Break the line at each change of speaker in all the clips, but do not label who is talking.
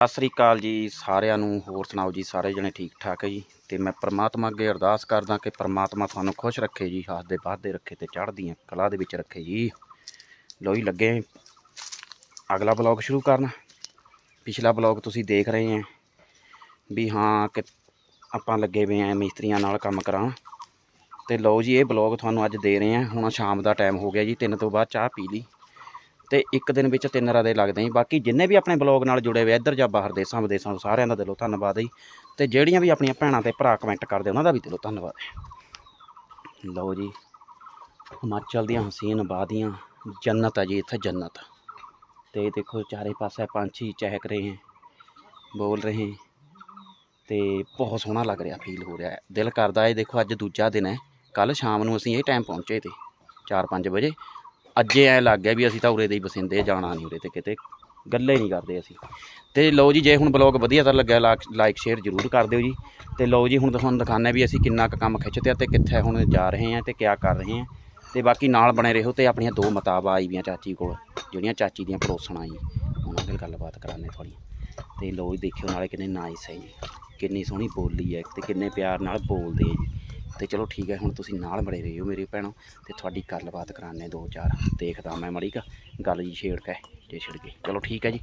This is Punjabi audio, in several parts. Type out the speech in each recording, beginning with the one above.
ਸਤਿ ਸ੍ਰੀ ਅਕਾਲ ਜੀ ਸਾਰਿਆਂ ਨੂੰ, ਹੋਰ ਸੁਣਾਓ ਜੀ, ਸਾਰੇ ਜਣੇ ਠੀਕ ਠਾਕ ਹੈ ਜੀ? ਤੇ ਮੈਂ ਪ੍ਰਮਾਤਮਾ ਅੱਗੇ ਅਰਦਾਸ ਕਰਦਾ ਕਿ ਪ੍ਰਮਾਤਮਾ ਤੁਹਾਨੂੰ ਖੁਸ਼ ਰੱਖੇ ਜੀ ਹੱਸਦੇ ਬਾਦੇ ਰੱਖੇ ਤੇ ਚੜ੍ਹਦੀਆਂ ਕਲਾ ਦੇ ਵਿੱਚ ਰੱਖੇ ਜੀ। ਲੋ ਜੀ, ਲੱਗੇ ਅਗਲਾ ਬਲੌਗ ਸ਼ੁਰੂ ਕਰਨ। ਪਿਛਲਾ ਬਲੌਗ ਤੁਸੀਂ ਦੇਖ ਰਹੇ ਆ ਵੀ ਹਾਂ, ਕਿ ਆਪਾਂ ਲੱਗੇ ਹੋਏ ਆ ਮਿਸਤਰੀਆਂ ਨਾਲ ਕੰਮ ਕਰਾਂ। ਤੇ ਲਓ ਜੀ, ਇਹ ਬਲੌਗ ਤੁਹਾਨੂੰ ਅੱਜ ਦੇ ਰਹੇ ਆ। ਹੁਣ ਸ਼ਾਮ ਦਾ ਟਾਈਮ ਹੋ ਗਿਆ ਜੀ 3 ਤੋਂ ਬਾਅਦ ਚਾਹ ਪੀ ਲਈ। ਤੇ ਇੱਕ ਦਿਨ ਵਿੱਚ ਤਿੰਨ ਰਾਦੇ ਲੱਗਦੇ ਜੀ ਬਾਕੀ ਜਿੰਨੇ ਵੀ ਆਪਣੇ ਬਲੌਗ ਨਾਲ ਜੁੜੇ ਹੋਏ ਇੱਧਰ ਜਾਂ ਬਾਹਰ ਦੇਸਾਂ ਵਿਦੇਸਾਂ ਨੂੰ ਸਾਰਿਆਂ ਦਾ ਦਿਲੋਂ ਧੰਨਵਾਦ ਹੈ ਜੀ। ਤੇ ਜਿਹੜੀਆਂ ਵੀ ਆਪਣੀਆਂ ਭੈਣਾਂ ਤੇ ਭਰਾ ਕਮੈਂਟ ਕਰਦੇ, ਉਹਨਾਂ ਦਾ ਵੀ ਦਿਲੋਂ ਧੰਨਵਾਦ। ਹੈ ਲਓ ਜੀ, ਹਿਮਾਚਲ ਦੀਆਂ ਹਸੀਨ ਬਾਦੀਆਂ ਜੰਨਤ ਹੈ ਜੀ, ਇੱਥੇ ਜੰਨਤ। ਤੇ ਦੇਖੋ ਚਾਰੇ ਪਾਸੇ ਪੰਛੀ ਚਹਿਕ ਰਹੇ ਹੈ, ਬੋਲ ਰਹੇ ਹੈ, ਤੇ ਬਹੁਤ ਸੋਹਣਾ ਲੱਗ ਰਿਹਾ ਫੀਲ ਹੋ ਰਿਹਾ ਦਿਲ ਕਰਦਾ ਹੈ, ਦੇਖੋ ਅੱਜ ਦੂਜਾ ਦਿਨ ਹੈ। ਕੱਲ ਸ਼ਾਮ ਨੂੰ ਅਸੀਂ ਇਹ ਟਾਈਮ ਪਹੁੰਚੇ ਤੇ 4-5 ਵਜੇ। ਅੱਜੇ ਐ ਲੱਗ ਗਿਆ ਵੀ ਅਸੀਂ ਤਾਂ ਉਰੇ ਦੇ ਹੀ ਬਸਿੰਦੇ ਜਾਣਾ ਨਹੀਂ ਉਰੇ ਤੇ ਕਿਤੇ। ਗੱਲੇ ਨਹੀਂ ਕਰਦੇ ਅਸੀਂ। ਤੇ ਲਓ ਜੀ, ਜੇ ਹੁਣ ਬਲੌਗ ਵਧੀਆ ਤਾਂ ਲੱਗਿਆ ਲਾਈਕ ਸ਼ੇਅਰ ਜ਼ਰੂਰ ਕਰ ਦਿਓ ਜੀ। ਤੇ ਲਓ ਜੀ, ਹੁਣ ਤੁਹਾਨੂੰ ਦਿਖਾਉਂਦੇ ਵੀ ਅਸੀਂ ਕਿੰਨਾ ਕੁ ਕੰਮ ਖਿੱਚਦੇ ਆ ਤੇ ਕਿੱਥੇ ਹੁਣ ਜਾ ਰਹੇ ਆ ਤੇ ਕਿਆ ਕਰ ਰਹੇ ਆ। ਤੇ ਬਾਕੀ ਨਾਲ ਬਣੇ ਰਹੋ ਤੇ ਆਪਣੀਆਂ ਦੋ ਮਤਾਬਾਂ ਆਈ ਵੀਆਂ ਚਾਚੀ ਕੋਲ, ਜਿਹੜੀਆਂ ਚਾਚੀ ਦੀਆਂ ਪੜੋਸਣਾਂ ਜੀ। ਉਹਨਾਂ ਨਾਲ ਗੱਲਬਾਤ ਕਰਾਣੇ ਥੋੜ੍ਹੀਆਂ ਤੇ ਲਓ ਜੀ, ਦੇਖਿਓ ਨਾਲੇ ਕਿੰਨੇ ਨਾਈਸ ਹੈ ਜੀ। ਕਿੰਨੀ ਸੋਹਣੀ ਬੋਲੀ ਹੈ ਤੇ ਕਿੰਨੇ ਪਿਆਰ ਨਾਲ ਬੋਲਦੇ ਹੈ ਜੀ। ਤੇ ਚਲੋ ਠੀਕ ਹੈ, ਹੁਣ ਤੁਸੀਂ ਨਾਲ ਬੜੇ ਰਹੀਓ ਮੇਰੇ ਭੈਣੋ, ਤੇ ਤੁਹਾਡੀ ਗੱਲਬਾਤ ਕਰਾਣੇ ਦੋ ਚਾਰ, ਦੇਖਦਾ ਮੈਂ ਮੜੀ ਕਾ ਗੱਲ ਜੀ ਛੇੜ ਕੇ, ਜੇ ਛੇੜ ਗਈ ਚਲੋ ਠੀਕ ਹੈ ਜੀ,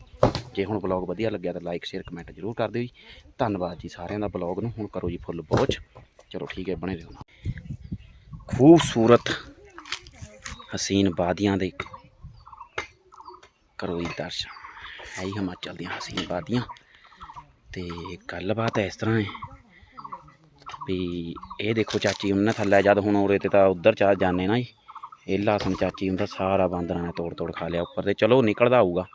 ਜੇ ਹੁਣ ਬਲੌਗ ਵਧੀਆ ਲੱਗਿਆ ਤਾਂ ਲਾਈਕ ਸ਼ੇਅਰ ਕਮੈਂਟ ਜ਼ਰੂਰ ਕਰ ਦਿਓ ਜੀ। ਧੰਨਵਾਦ ਜੀ ਸਾਰਿਆਂ ਦਾ ਬਲੌਗ ਨੂੰ, ਹੁਣ ਕਰੋ ਜੀ ਫੁੱਲ ਪਹੁੰਚ ਚਲੋ ਠੀਕ ਹੈ, ਬਣੇ ਰਹੋ ਨਾਲ। ਖੂਬਸੂਰਤ ਹਸੀਨ ਬਾਦੀਆਂ ਦੇ ਕਰੋ ਜੀ ਦਰਸ਼ਨ। ਹੈ ਹੀ ਹਿਮਾਚਲ ਦੀਆਂ ਹਸੀਨ ਬਾਦੀਆਂ। ਤੇ ਗੱਲਬਾਤ ਇਸ ਤਰ੍ਹਾਂ ਹੈ। ਵੀ ਇਹ ਦੇਖੋ ਚਾਚੀ ਉਹਨਾਂ ਥੱਲੇ ਜਦ ਹੁਣ ਉਰੇ ਤੇ ਤਾਂ ਉੱਧਰ ਚਾ ਜਾਣੇ ਨਾ ਜੀ। ਇਹ ਲਾਸਣ ਚਾਚੀ ਹੁੰਦਾ ਸਾਰਾ ਬਾਂਦਰਾਂ ਨੇ ਤੋੜ ਤੋੜ ਖਾ ਲਿਆ ਉੱਪਰ ਤੇ। ਚਲੋ ਨਿਕਲਦਾ ਆਊਗਾ।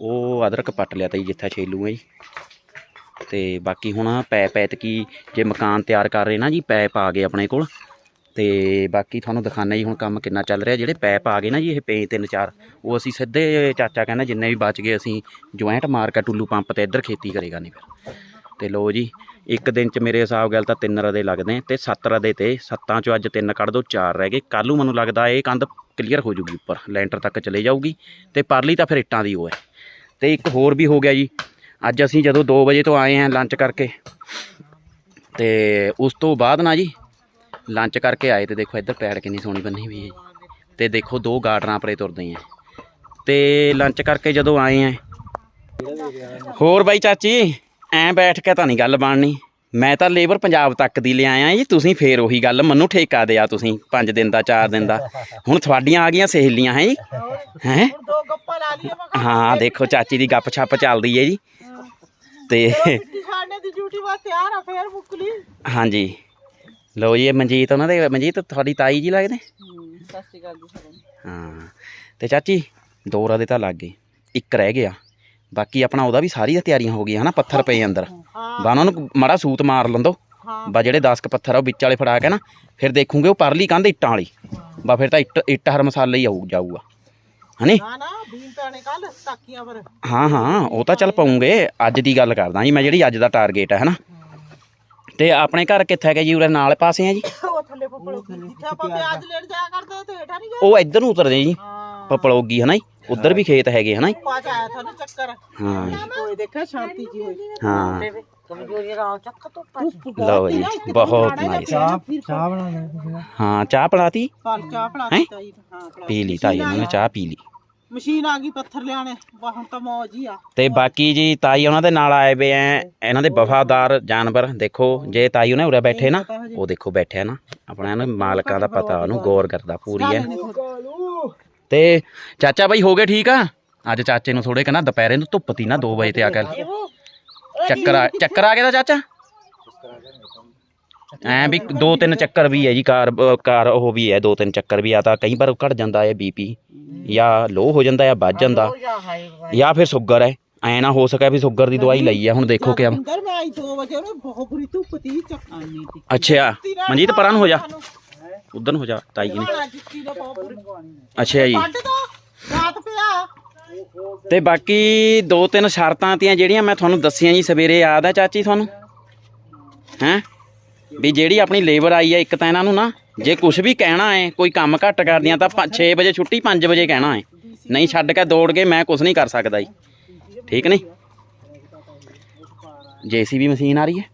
ਉਹ ਅਦਰਕ ਪੱਟ ਲਿਆ ਤਾਂ ਜੀ ਜਿੱਥੇ ਛੇਲੂ ਹੈ ਜੀ। ਤੇ ਬਾਕੀ ਹੁਣ ਪੈ, ਪੈਤ ਕੀ ਜੇ ਮਕਾਨ ਤਿਆਰ ਕਰ ਰਹੇ ਨਾ ਜੀ, ਪੈਪ ਆ ਗਏ ਆਪਣੇ ਕੋਲ। ਤੇ ਬਾਕੀ ਤੁਹਾਨੂੰ ਦਿਖਾਣਾ ਜੀ ਹੁਣ ਕੰਮ ਕਿੰਨਾ ਚੱਲ ਰਿਹਾ। ਜਿਹੜੇ ਪੈਪ ਆ ਗਏ ਨਾ ਜੀ, ਇਹ ਪੇ ਤਿੰਨ ਚਾਰ, ਉਹ ਅਸੀਂ ਸਿੱਧੇ ਚਾਚਾ ਕਹਿੰਦਾ ਜਿੰਨੇ ਵੀ ਬਚ ਗਏ ਅਸੀਂ ਜੁਆਇੰਟ ਮਾਰ ਕੇ ਟੁੱਲੂ ਪੰਪ ਤੇ ਇੱਧਰ ਖੇਤੀ ਕਰੇਗਾ ਨਹੀਂ ਫਿਰ। ਤੇ ਲੋ ਜੀ ਇੱਕ ਦਿਨ ਚ ਮੇਰੇ ਹਿਸਾਬ ਗੱਲ ਤਾਂ ਤਿੰਨ ਰਦੇ ਲੱਗਦੇ ਤੇ ਸੱਤ ਰਦੇ ਤੇ ਸੱਤਾਂ ਚੋਂ ਅੱਜ ਤਿੰਨ ਕੱਢ ਦੋ, ਚਾਰ ਰਹਿ ਗਏ। ਕੱਲ੍ਹ ਨੂੰ ਮੈਨੂੰ ਲੱਗਦਾ ਇਹ ਕੰਧ ਕਲੀਅਰ ਹੋ ਜੂਗੀ ਉੱਪਰ, ਲੈਂਟਰ ਤੱਕ ਚਲੇ ਜਾਊਗੀ ਤੇ ਪਰਲੀ ਤਾਂ ਫਿਰ ਇੱਟਾਂ ਦੀ ਉਹ ਹੈ। ਤੇ ਇੱਕ ਹੋਰ ਵੀ ਹੋ ਗਿਆ ਜੀ, ਅੱਜ ਅਸੀਂ ਜਦੋਂ 2 ਵਜੇ ਤੋਂ ਆਏ ਹਾਂ ਲੰਚ ਕਰਕੇ, ਤੇ ਉਸ ਤੋਂ ਬਾਅਦ ਨਾ ਜੀ ਲੰਚ ਕਰਕੇ ਆਏ ਤੇ ਦੇਖੋ ਇੱਧਰ ਪੈੜ ਕਿੰਨੀ ਸੋਹਣੀ ਬੰਨੀ ਹੋਈ ਹੈ ਜੀ। ਤੇ ਦੇਖੋ ਦੋ ਗਾਰਡਰਾਂ ਪਰੇ ਤੁਰਦੇ ਆ ਤੇ ਲੰਚ ਕਰਕੇ ਜਦੋਂ ਆਏ ਆ ਹੋਰ ਬਾਈ ਚਾਚੀ ਐ ਬੈਠ ਕੇ ਤਾਂ ਨਹੀਂ ਗੱਲ ਬਣਨੀ। ਮੈਂ ਤਾਂ ਲੇਬਰ ਪੰਜਾਬ ਤੱਕ ਦੀ ਲਿਆਇਆ ਜੀ ਤੁਸੀਂ ਫੇਰ ਉਹੀ ਗੱਲ ਮੈਨੂੰ ਠੇਕਾ ਦਿਆ ਤੁਸੀਂ 5 ਦਿਨ ਦਾ 4 ਦਿਨ ਦਾ। ਹੁਣ ਤੁਹਾਡੀਆਂ ਆ ਗਈਆਂ ਸਹੇਲੀਆਂ ਹੈ ਜੀ? ਹੈ?
ਲਾ
ਹਾਂ ਦੇਖੋ ਚਾਚੀ ਦੀ ਗੱਪ ਛੱਪ ਚੱਲਦੀ ਹੈ ਜੀ। ਤੇ
ਛਾੜਨੇ ਦੀ ਡਿਊਟੀ ਵਾ ਤਿਆਰ ਆ ਫੇਰ ਮੁੱਕ ਲਈ।
ਹਾਂਜੀ। ਲਓ ਜੀ ਇਹ ਮਨਜੀਤ ਉਹਨਾਂ ਦੇ ਮਨਜੀਤ ਤੁਹਾਡੀ ਤਾਈ ਜੀ ਲੱਗਦੇ?
ਸਤਿ ਸ਼੍ਰੀ ਅਕਾਲ ਜੀ ਸਾਰਿਆਂ ਨੂੰ।
ਹਾਂ। ਤੇ ਚਾਚੀ ਦੋ ਰਾਦੇ ਤਾਂ ਲੱਗ ਗਏ। ਇੱਕ ਰਹਿ ਗਿਆ। ਬਾਕੀ ਆਪਣਾ ਉਹਦਾ ਵੀ ਸਾਰੀਆਂ ਤਿਆਰੀਆਂ ਹੋ ਗਈਆਂ ਹਨਾ ਪੱਥਰ ਪਏ ਅੰਦਰ। ਬਾ ਉਹਨਾਂ ਨੂੰ ਮਾੜਾ ਸੂਤ ਮਾਰ ਲੰਦੋ। ਬਾ ਜਿਹੜੇ 10 ਕ ਪੱਥਰ ਆ ਉਹ ਵਿੱਚ ਵਾਲੇ ਫੜਾ ਕੇ ਨਾ ਫਿਰ ਦੇਖੂਗੇ ਉਹ ਪਰਲੀ ਕੰਧ ਇੱਟਾਂ ਵਾਲੀ। ਬਾ ਫਿਰ ਤਾਂ ਇੱਟ ਇੱਟ ਹਰ ਮਸਾਲੇ ਹੀ ਆਊ ਜਾਊਗਾ। ਹਨੀ?
ਨਾ ਨਾ ਬੀਨ ਪੈਣੇ ਕੱਲ ਟਾਕੀਆਂ ਪਰ
ਹਾਂ ਹਾਂ ਉਹ ਤਾਂ ਚੱਲ ਪਾਉਂਗੇ ਅੱਜ ਦੀ ਗੱਲ ਕਰਦਾ ਜੀ ਮੈਂ ਜਿਹੜੀ ਅੱਜ ਦਾ ਟਾਰਗੇਟ ਹੈ ਹਨਾ। ਤੇ ਆਪਣੇ ਘਰ ਕਿੱਥੇ ਹੈਗਾ ਜੀ ਉਰੇ ਨਾਲ ਪਾਸੇ ਆ ਜੀ?
ਉਹ ਥੱਲੇ ਪਪੜੋ ਜਿੱਥੇ ਆਪਾਂ ਪਿਆਜ਼ ਲੈਣ ਜਾਇਆ ਕਰਦੇ ਤੇ ਹੇਠਾਂ ਨਹੀਂ
ਉਹ ਇੱਧਰ ਨੂੰ ਉਤਰਦੇ ਜੀ।
ਹਾਂ
ਪਪੜੋਗੀ ਹਨਾ ਜੀ? ਉਧਰ ਵੀ ਖੇਤ ਹੈਗੇ ਹਨਾ ਜੀ?
ਪਾ ਚ ਆਇਆ ਤੁਹਾਨੂੰ ਚੱਕਰ।
ਹਾਂ।
ਕੋਈ ਦੇਖਿਆ ਸ਼ਾਂਤੀ ਜੀ ਹੋਈ।
ਹਾਂ।
ਕਮਜ਼ੋਰੀ ਰਾव ਚੱਕ ਤੋਂ ਪਾ
ਲਓ ਜੀ ਬਹੁਤ ਨਾਈਸ
ਚਾਹ ਚਾਹ ਬਣਾਉਣਾ
ਹਾਂ ਚਾਹ ਪੜਾਤੀ
ਕੱਲ ਚਾਹ ਪੜਾ
ਹੈਂ?
ਦਿੱਤਾ ਜੀ। ਹਾਂ ਪੜਾ
ਪੀ ਲਈ ਤਾਈ ਉਹਨਾਂ ਨੇ ਚਾਹ ਪੀ ਲਈ।
ਮਸ਼ੀਨ ਆ ਗਈ ਪੱਥਰ ਲਿਆਣੇ ਵਾ ਹੁਣ ਤਾਂ ਮੌਜ ਹੀ ਆ।
ਤੇ ਬਾਕੀ ਜੀ ਤਾਈ ਉਹਨਾਂ ਦੇ ਨਾਲ ਆਏ ਵੇ ਐ ਇਹਨਾਂ ਦੇ ਵਫਾਦਾਰ ਜਾਨਵਰ ਦੇਖੋ ਜੇ ਤਾਈ ਉਹਨੇ ਉਰੇ ਬੈਠੇ ਨਾ ਉਹ ਦੇਖੋ ਬੈਠਿਆ ਨਾ। ਆਪਣਾ ਇਹਨਾਂ ਮਾਲਕਾਂ ਦਾ ਪਤਾ ਉਹਨੂੰ ਗੌਰ ਕਰਦਾ ਪੂਰੀ ਐ। ਤੇ ਚਾਚਾ ਬਾਈ ਹੋ ਗਏ ਠੀਕ ਆ ਅੱਜ ਚਾਚੇ ਨੂੰ ਥੋੜੇ ਕਹਿੰਦਾ ਦੁਪਹਿਰੇ ਨੂੰ ਧੁੱਪ ਤੀ ਨਾ 2 ਵਜੇ ਤੇ ਆ ਕੇ ਚੱਕਰ ਆ ਚੱਕਰ ਆ ਗਿਆ ਦਾ ਚਾਚਾ ਐ ਵੀ ਦੋ ਤਿੰਨ ਚੱਕਰ ਵੀ ਹੈ ਜੀ ਕਾਰ ਅ, ਕਾਰ ਉਹ ਵੀ ਹੈ ਦੋ ਤਿੰਨ ਚੱਕਰ ਵੀ ਆ ਤਾਂ ਕਈ ਵਾਰ ਘਟ ਜਾਂਦਾ ਹੈ ਬੀਪੀ ਜਾਂ ਲੋ ਹੋ ਜਾਂਦਾ ਹੈ ਵੱਧ ਜਾਂਦਾ ਜਾਂ ਫਿਰ ਸ਼ੂਗਰ ਹੈ ਐ ਨਾ ਹੋ ਸਕਿਆ ਵੀ ਸ਼ੂਗਰ ਦੀ ਦਵਾਈ ਲਈ ਹੈ ਹੁਣ ਦੇਖੋ ਕਿ
ਅੰਦਰ ਮੈਂ ਆਈ 2 ਵਜੇ ਉਹਨੇ ਬਹੁਤ ਬੁਰੀ ਧੁੱਪ ਤੀ ਚੱਕਾਨੀ ਤੀ
ਅੱਛਾ ਮਨਜੀਤ ਪਰਾਂ ਨੂੰ ਹੋ ਜਾ ਉਧਰ ਨੂੰ ਹੋ ਜਾ ਤਾਈ ਜੀ ਨੇ।
ਜੁੱਤੀ ਦਾ
ਅੱਛਾ ਜੀ।
ਪੱਟ ਦੋ ਰਾਤ ਪਿਆ।
ਤੇ ਬਾਕੀ ਦੋ ਤਿੰਨ ਸ਼ਰਤਾਂ ਤੀਆਂ ਜਿਹੜੀਆਂ ਮੈਂ ਤੁਹਾਨੂੰ ਦੱਸੀਆਂ ਜੀ ਸਵੇਰੇ ਯਾਦ ਆ ਚਾਚੀ ਤੁਹਾਨੂੰ? ਹੈਂ? ਵੀ ਜਿਹੜੀ ਆਪਣੀ ਲੇਬਰ ਆਈ ਹੈ ਇੱਕ ਤਾਂ ਇਹਨਾਂ ਨੂੰ ਨਾ ਜੇ ਕੁਝ ਵੀ ਕਹਿਣਾ ਹੈ ਕੋਈ ਕੰਮ ਘੱਟ ਕਰਦੀਆਂ ਤਾਂ 6 ਵਜੇ ਛੁੱਟੀ 5 ਵਜੇ ਕਹਿਣਾ ਹੈ। ਨਹੀਂ ਛੱਡ ਕੇ ਦੌੜ ਕੇ ਮੈਂ ਕੁਝ ਨਹੀਂ ਕਰ ਸਕਦਾ ਜੀ। ਠੀਕ ਨਹੀਂ? ਜੀਸੀਬੀ ਮਸ਼ੀਨ ਆ ਰਹੀ ਹੈ।